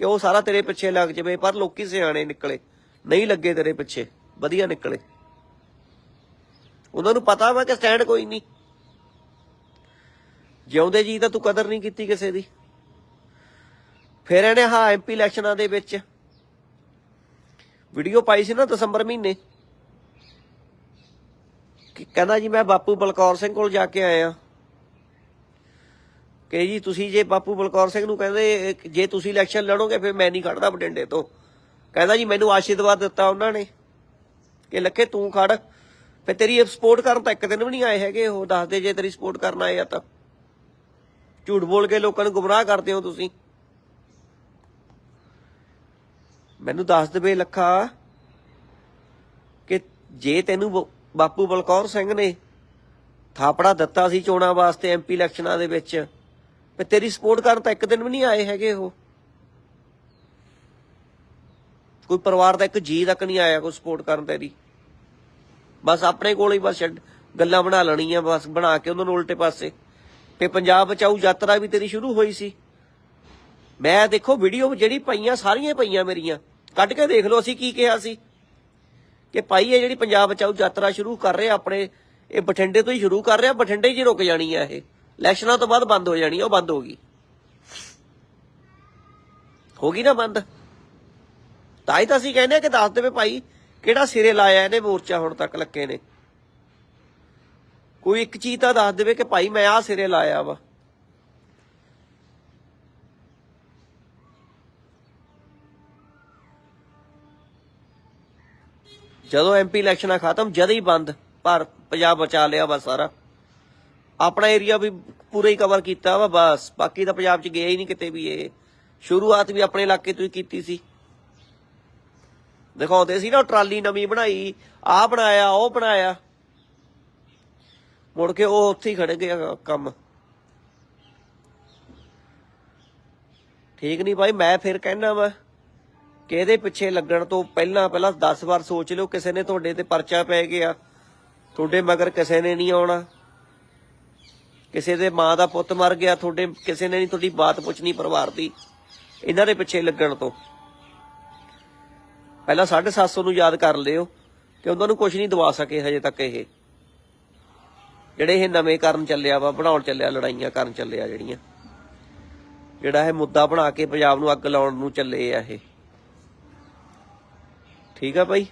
ਕਿ ਉਹ ਸਾਰਾ ਤੇਰੇ ਪਿੱਛੇ ਲੱਗ ਜਾਵੇ, ਪਰ ਲੋਕੀ ਸਿਆਣੇ ਨਿਕਲੇ, ਨਹੀਂ ਲੱਗੇ ਤੇਰੇ ਪਿੱਛੇ, ਵਧੀਆ ਨਿਕਲੇ। ਉਹਨਾਂ ਨੂੰ ਪਤਾ ਵਾ ਕਿ ਸਟੈਂਡ ਕੋਈ ਨਹੀਂ। ਜਿਉਂਦੇ ਜੀ ਤਾਂ ਤੂੰ ਕਦਰ ਨਹੀਂ ਕੀਤੀ ਕਿਸੇ ਦੀ। ਫਿਰ ਇਹਨੇ ਹਾਂ ਐਮਪੀ ਇਲੈਕਸ਼ਨਾਂ ਦੇ ਵਿੱਚ ਵੀਡੀਓ ਪਾਈ ਸੀ ਨਾ ਦਸੰਬਰ ਮਹੀਨੇ। ਕਹਿੰਦਾ ਜੀ, ਮੈਂ ਬਾਪੂ ਬਲਕੌਰ ਸਿੰਘ ਕੋਲ ਜਾ ਕੇ ਆਇਆ। ਕਿ ਜੀ, ਤੁਸੀਂ ਜੇ ਬਾਪੂ ਬਲਕੌਰ ਸਿੰਘ ਨੂੰ ਕਹਿੰਦੇ ਜੇ ਤੁਸੀਂ ਇਲੈਕਸ਼ਨ ਲੜੋਗੇ, ਫਿਰ ਮੈਂ ਨਹੀਂ ਖੜਦਾ ਬਟਿੰਡੇ ਤੋਂ। ਕਹਿੰਦਾ ਜੀ, ਮੈਨੂੰ ਆਸ਼ੀਰਵਾਦ ਦਿੱਤਾ ਉਹਨਾਂ ਨੇ। ਕਿ ਲੱਖੇ, ਤੂੰ ਖੜ। ਫਿਰ ਤੇਰੀ ਸਪੋਰਟ ਕਰਨ ਤਾਂ ਇੱਕ ਦਿਨ ਵੀ ਨਹੀਂ ਆਏ ਹੈਗੇ ਉਹ। ਦੱਸਦੇ ਜੇ ਤੇਰੀ ਸਪੋਰਟ ਕਰਨ ਆਏ ਆ ਤਾਂ। ਝੂਠ ਬੋਲ ਕੇ ਲੋਕਾਂ ਨੂੰ ਗੁੰਮਰਾਹ ਕਰਦੇ ਹੋ ਤੁਸੀਂ। ਮੈਨੂੰ ਦੱਸ ਦੇਵੇ ਲੱਖਾ ਕਿ ਜੇ ਤੈਨੂੰ ਬਾਪੂ ਬਲਕੌਰ ਸਿੰਘ ਨੇ ਥਾਪੜਾ ਦਿੱਤਾ ਸੀ ਚੋਣਾਂ ਵਾਸਤੇ ਐਮਪੀ ਇਲੈਕਸ਼ਨਾਂ ਦੇ ਵਿੱਚ। ਤੇ ਤੇਰੀ ਸਪੋਰਟ ਕਰਨ ਤਾਂ ਇੱਕ ਦਿਨ ਵੀ ਨਹੀਂ ਆਏ ਹੈਗੇ ਉਹ। ਕੋਈ ਪਰਿਵਾਰ ਦਾ ਇੱਕ ਜੀ ਤੱਕ ਨਹੀਂ ਆਇਆ ਕੋਈ ਸਪੋਰਟ ਕਰਨ ਤੇਰੀ। ਬਸ ਆਪਣੇ ਕੋਲ ਹੀ ਬਸ ਛੱਡ- ਗੱਲਾਂ ਬਣਾ ਲੈਣੀਆਂ ਬਸ, ਬਣਾ ਕੇ ਉਹਨਾਂ ਨੂੰ ਉਲਟੇ ਪਾਸੇ। ਤੇ ਪੰਜਾਬ ਬਚਾਊ ਯਾਤਰਾ ਵੀ ਤੇਰੀ ਸ਼ੁਰੂ ਹੋਈ ਸੀ। ਮੈਂ ਦੇਖੋ ਵੀਡੀਓ ਜਿਹੜੀ ਪਈਆਂ, ਸਾਰੀਆਂ ਪਈਆਂ ਮੇਰੀਆਂ। ਕੱਢ ਕੇ ਦੇਖ ਲਓ ਅਸੀਂ ਕੀ ਕਿਹਾ ਸੀ। ਕਿ ਭਾਈ ਇਹ ਜਿਹੜੀ ਪੰਜਾਬ ਬਚਾਊ ਯਾਤਰਾ ਸ਼ੁਰੂ ਕਰ ਰਹੇ ਆਪਣੇ, ਇਹ ਬਠਿੰਡੇ ਤੋਂ ਹੀ ਸ਼ੁਰੂ ਕਰ ਰਿਹਾ, ਬਠਿੰਡੇ 'ਚ ਹੀ ਰੁਕ ਜਾਣੀ ਆ ਇਹ। ਇਲੈਕਸ਼ਨਾਂ ਤੋਂ ਬਾਅਦ ਬੰਦ ਹੋ ਜਾਣੀ ਉਹ ਬੰਦ ਹੋ ਗਈ। ਹੋ ਗਈ ਨਾ ਬੰਦ? ਤਾਂ ਹੀ ਤਾਂ ਅਸੀਂ ਕਹਿੰਦੇ ਆ ਕਿ ਦੱਸ ਦੇਵੇ ਭਾਈ, ਕਿਹੜਾ ਸਿਰੇ ਲਾਇਆ ਇਹਨੇ ਮੋਰਚਾ ਹੁਣ ਤੱਕ ਲੱਕੇ ਨੇ? ਕੋਈ ਇੱਕ ਚੀਜ਼ ਤਾਂ ਦੱਸ ਦੇਵੇ ਕਿ ਭਾਈ ਮੈਂ ਆਹ ਸਿਰੇ ਲਾਇਆ ਵਾ। ਜਦੋਂ ਐਮਪੀ ਇਲੈਕਸ਼ਨਾਂ ਖਤਮ, ਜਦ ਹੀ ਬੰਦ ਪਰ ਪੰਜਾਬ ਬਚਾ ਲਿਆ ਬਸ ਸਾਰਾ। ਆਪਣਾ ਏਰੀਆ ਵੀ ਪੂਰਾ ਹੀ ਕਵਰ ਕੀਤਾ ਵਾ, ਬਸ। ਬਾਕੀ ਤਾਂ ਪੰਜਾਬ 'ਚ ਗਿਆ ਹੀ ਨਹੀਂ ਕਿਤੇ ਵੀ ਇਹ। ਸ਼ੁਰੂਆਤ ਵੀ ਆਪਣੇ ਇਲਾਕੇ ਤੋਂ ਹੀ ਕੀਤੀ ਸੀ। ਦਿਖਾਉਂਦੇ ਸੀ ਨਾ ਉਹ ਟਰਾਲੀ ਨਵੀਂ ਬਣਾਈ, ਆਹ ਬਣਾਇਆ, ਉਹ ਬਣਾਇਆ। ਮੁੜ ਕੇ ਉਹ ਉੱਥੇ ਹੀ ਖੜ ਗਿਆ ਕੰਮ। ਠੀਕ ਨਹੀਂ ਭਾਈ, ਮੈਂ ਫਿਰ ਕਹਿਣਾ ਵਾ ਕਿ ਇਹਦੇ ਪਿੱਛੇ ਲੱਗਣ ਤੋਂ ਪਹਿਲਾਂ ਪਹਿਲਾਂ 10 ਵਾਰ ਸੋਚ ਲਿਓ, ਕਿਸੇ ਨੇ ਤੁਹਾਡੇ ਤੇ ਪਰਚਾ ਪੈ ਗਿਆ, ਤੁਹਾਡੇ ਮਗਰ ਕਿਸੇ ਨੇ ਨਹੀਂ ਆਉਣਾ। ਕਿਸੇ ਦੇ ਮਾਂ ਦਾ ਪੁੱਤ ਮਰ ਗਿਆ, ਤੁਹਾਡੇ ਕਿਸੇ ਨੇ ਨਹੀਂ ਤੁਹਾਡੀ ਬਾਤ ਪੁੱਛਣੀ ਪਰਿਵਾਰ ਦੀ, ਇਹਨਾਂ ਦੇ ਪਿੱਛੇ ਲੱਗਣ ਤੋਂ। ਪਹਿਲਾਂ 750 ਨੂੰ ਯਾਦ ਕਰ ਲਿਓ ਕਿ ਉਹਨਾਂ ਨੂੰ ਕੁਝ ਨਹੀਂ ਦਵਾ ਸਕੇ ਹਜੇ ਤੱਕ ਇਹ। ਜਿਹੜੇ ਇਹ ਨਵੇਂ ਕਰਨ ਚੱਲਿਆ ਵਾ, ਬਣਾਉਣ ਚੱਲਿਆ, ਲੜਾਈਆਂ ਕਰਨ ਚੱਲਿਆ ਜਿਹੜੀਆਂ। ਜਿਹੜਾ ਇਹ ਮੁੱਦਾ ਬਣਾ ਕੇ ਪੰਜਾਬ ਨੂੰ ਅੱਗ ਲਾਉਣ ਨੂੰ ਚੱਲੇ ਆ ਇਹ। ਠੀਕ ਆ ਭਾਈ।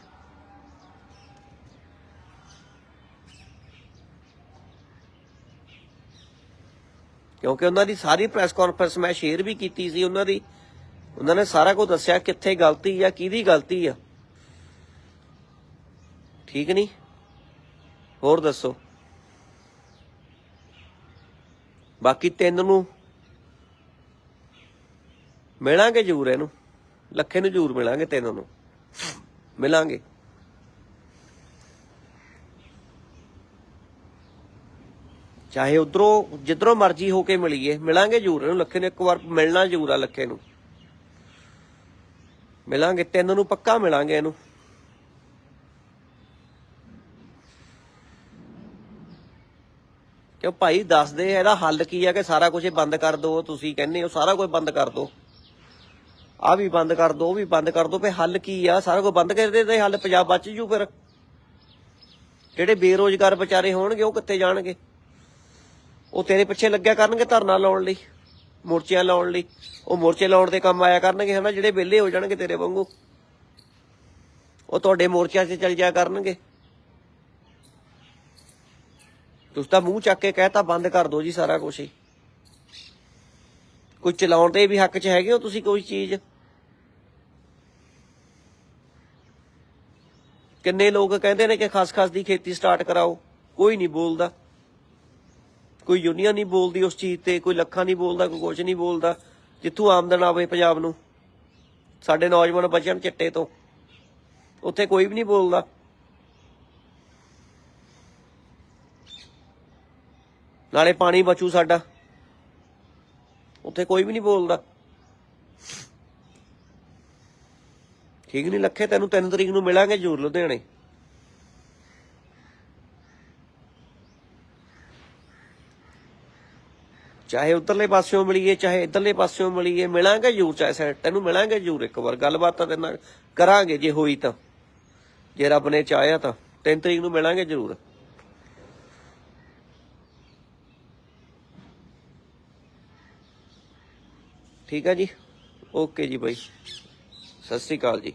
ਕਿਉਂਕਿ ਉਹਨਾਂ ਦੀ ਸਾਰੀ ਪ੍ਰੈਸ ਕਾਨਫਰੰਸ ਮੈਂ ਸ਼ੇਅਰ ਵੀ ਕੀਤੀ ਸੀ ਉਹਨਾਂ ਦੀ। ਉਹਨਾਂ ਨੇ ਸਾਰਾ ਕੁਝ ਦੱਸਿਆ ਕਿੱਥੇ ਗਲਤੀ ਆ, ਕਿਹਦੀ ਗਲਤੀ ਆ। ਠੀਕ ਨਹੀਂ? ਹੋਰ ਦੱਸੋ। ਬਾਕੀ ਤਿੰਨ ਨੂੰ ਮਿਲਾਂਗੇ ਜ਼ਰੂਰ ਇਹਨੂੰ। ਲੱਖੇ ਨੂੰ ਜ਼ਰੂਰ ਮਿਲਾਂਗੇ ਤਿੰਨ ਨੂੰ। ਮਿਲਾਂਗੇ। ਚਾਹੇ ਉਧਰੋਂ, ਜਿੱਧਰੋਂ ਮਰਜ਼ੀ ਹੋ ਕੇ ਮਿਲੀਏ, ਮਿਲਾਂਗੇ ਜ਼ਰੂਰ, ਇਹਨੂੰ ਲੱਖੇ ਨੂੰ ਇੱਕ ਵਾਰ ਮਿਲਣਾ ਜ਼ਰੂਰ ਆ ਲੱਖੇ ਨੂੰ। ਮਿਲਾਂਗੇ, ਤਿੰਨ ਨੂੰ ਪੱਕਾ ਮਿਲਾਂਗੇ ਇਹਨੂੰ। ਕਿ ਭਾਈ ਦੱਸ ਦੇ ਇਹਦਾ ਹੱਲ ਕੀ ਆ ਕਿ ਸਾਰਾ ਕੁਝ ਬੰਦ ਕਰ ਦੋ, ਤੁਸੀਂ ਕਹਿੰਦੇ ਹੋ ਸਾਰਾ ਕੁਝ ਬੰਦ ਕਰ ਦੋ। ਆ ਵੀ ਬੰਦ ਕਰ ਦੋ, ਉਹ ਵੀ ਬੰਦ ਕਰ ਦੋ ਫੇ ਹੱਲ ਕੀ ਆ? ਸਾਰਾ ਕੁਝ ਬੰਦ ਕਰ ਦੇ ਤੇ ਹੱਲ ਪੰਜਾਬ ਬਚ ਜੂ ਫਿਰ। ਜਿਹੜੇ ਬੇਰੋਜ਼ਗਾਰ ਵਿਚਾਰੇ ਹੋਣਗੇ, ਉਹ ਕਿੱਥੇ ਜਾਣਗੇ? ਉਹ ਤੇਰੇ ਪਿੱਛੇ ਲੱਗਿਆ ਕਰਨਗੇ ਧਰਨਾ ਲਾਉਣ ਲਈ, ਮੋਰਚਿਆਂ ਲਾਉਣ ਲਈ। ਉਹ ਮੋਰਚੇ ਲਾਉਣ ਦੇ ਕੰਮ ਆਇਆ ਕਰਨਗੇ ਹਨਾ, ਜਿਹੜੇ ਵਿਹਲੇ ਹੋ ਜਾਣਗੇ ਤੇਰੇ ਵਾਂਗੂ। ਉਹ ਤੁਹਾਡੇ ਮੋਰਚਿਆਂ 'ਚ ਚੱਲ ਜਾਇਆ ਕਰਨਗੇ। ਤੁਸੀਂ ਤਾਂ ਮੂੰਹ ਚੱਕ ਕੇ ਕਹਿਤਾ ਬੰਦ ਕਰ ਦਿਓ ਜੀ ਸਾਰਾ ਕੁਝ ਹੀ। ਕੋਈ ਚਲਾਉਣ ਦੇ ਵੀ ਹੱਕ 'ਚ ਹੈਗੇ ਹੋ ਤੁਸੀਂ ਕੋਈ ਚੀਜ਼? ਕਿੰਨੇ ਲੋਕ ਕਹਿੰਦੇ ਨੇ ਕਿ ਖਸਖਸ ਦੀ ਖੇਤੀ ਸਟਾਰਟ ਕਰਾਓ। ਕੋਈ ਨਹੀਂ ਬੋਲਦਾ। ਕੋਈ ਯੂਨੀਅਨ ਨਹੀਂ ਬੋਲਦੀ ਉਸ ਚੀਜ਼ ਤੇ, ਕੋਈ ਲੱਖਾਂ ਨਹੀਂ ਬੋਲਦਾ, ਕੋਈ ਕੁਝ ਨਹੀਂ ਬੋਲਦਾ। ਜਿੱਥੋਂ ਆਮਦਨ ਆਵੇ ਪੰਜਾਬ ਨੂੰ। ਸਾਡੇ ਨੌਜਵਾਨ ਬਚਣ ਚਿੱਟੇ ਤੋਂ। ਉੱਥੇ ਕੋਈ ਵੀ ਨਹੀਂ ਬੋਲਦਾ। ਨਾਲੇ ਪਾਣੀ ਬਚੂ ਸਾਡਾ। ਉੱਥੇ ਕੋਈ ਵੀ ਨਹੀਂ ਬੋਲਦਾ। ਠੀਕ ਨਹੀਂ ਲੱਖੇ, ਤੈਨੂੰ 3 ਤਰੀਕ ਨੂੰ ਮਿਲਾਂਗੇ ਜ਼ਰੂਰ ਲੁਧਿਆਣੇ। ਚਾਹੇ ਉਧਰਲੇ ਪਾਸਿਓਂ ਮਿਲੀਏ, ਚਾਹੇ ਇਧਰਲੇ ਪਾਸਿਓਂ ਮਿਲੀਏ, ਮਿਲਾਂਗੇ ਜ਼ਰੂਰ ਚਾਹੇ ਸੈਟ ਤੈਨੂੰ ਮਿਲਾਂਗੇ ਜ਼ਰੂਰ ਇੱਕ ਵਾਰ। ਗੱਲਬਾਤ ਤਾਂ ਤੇਰੇ ਨਾਲ ਕਰਾਂਗੇ, ਜੇ ਹੋਈ ਤਾਂ। ਜੇ ਰੱਬ ਨੇ ਚਾਹਿਆ ਤਾਂ। 3 ਤਰੀਕ ਨੂੰ ਮਿਲਾਂਗੇ ਜ਼ਰੂਰ। ਠੀਕ ਹੈ ਜੀ? ਓਕੇ ਜੀ ਬਾਈ। ਸਤਿ ਸ੍ਰੀ ਅਕਾਲ ਜੀ।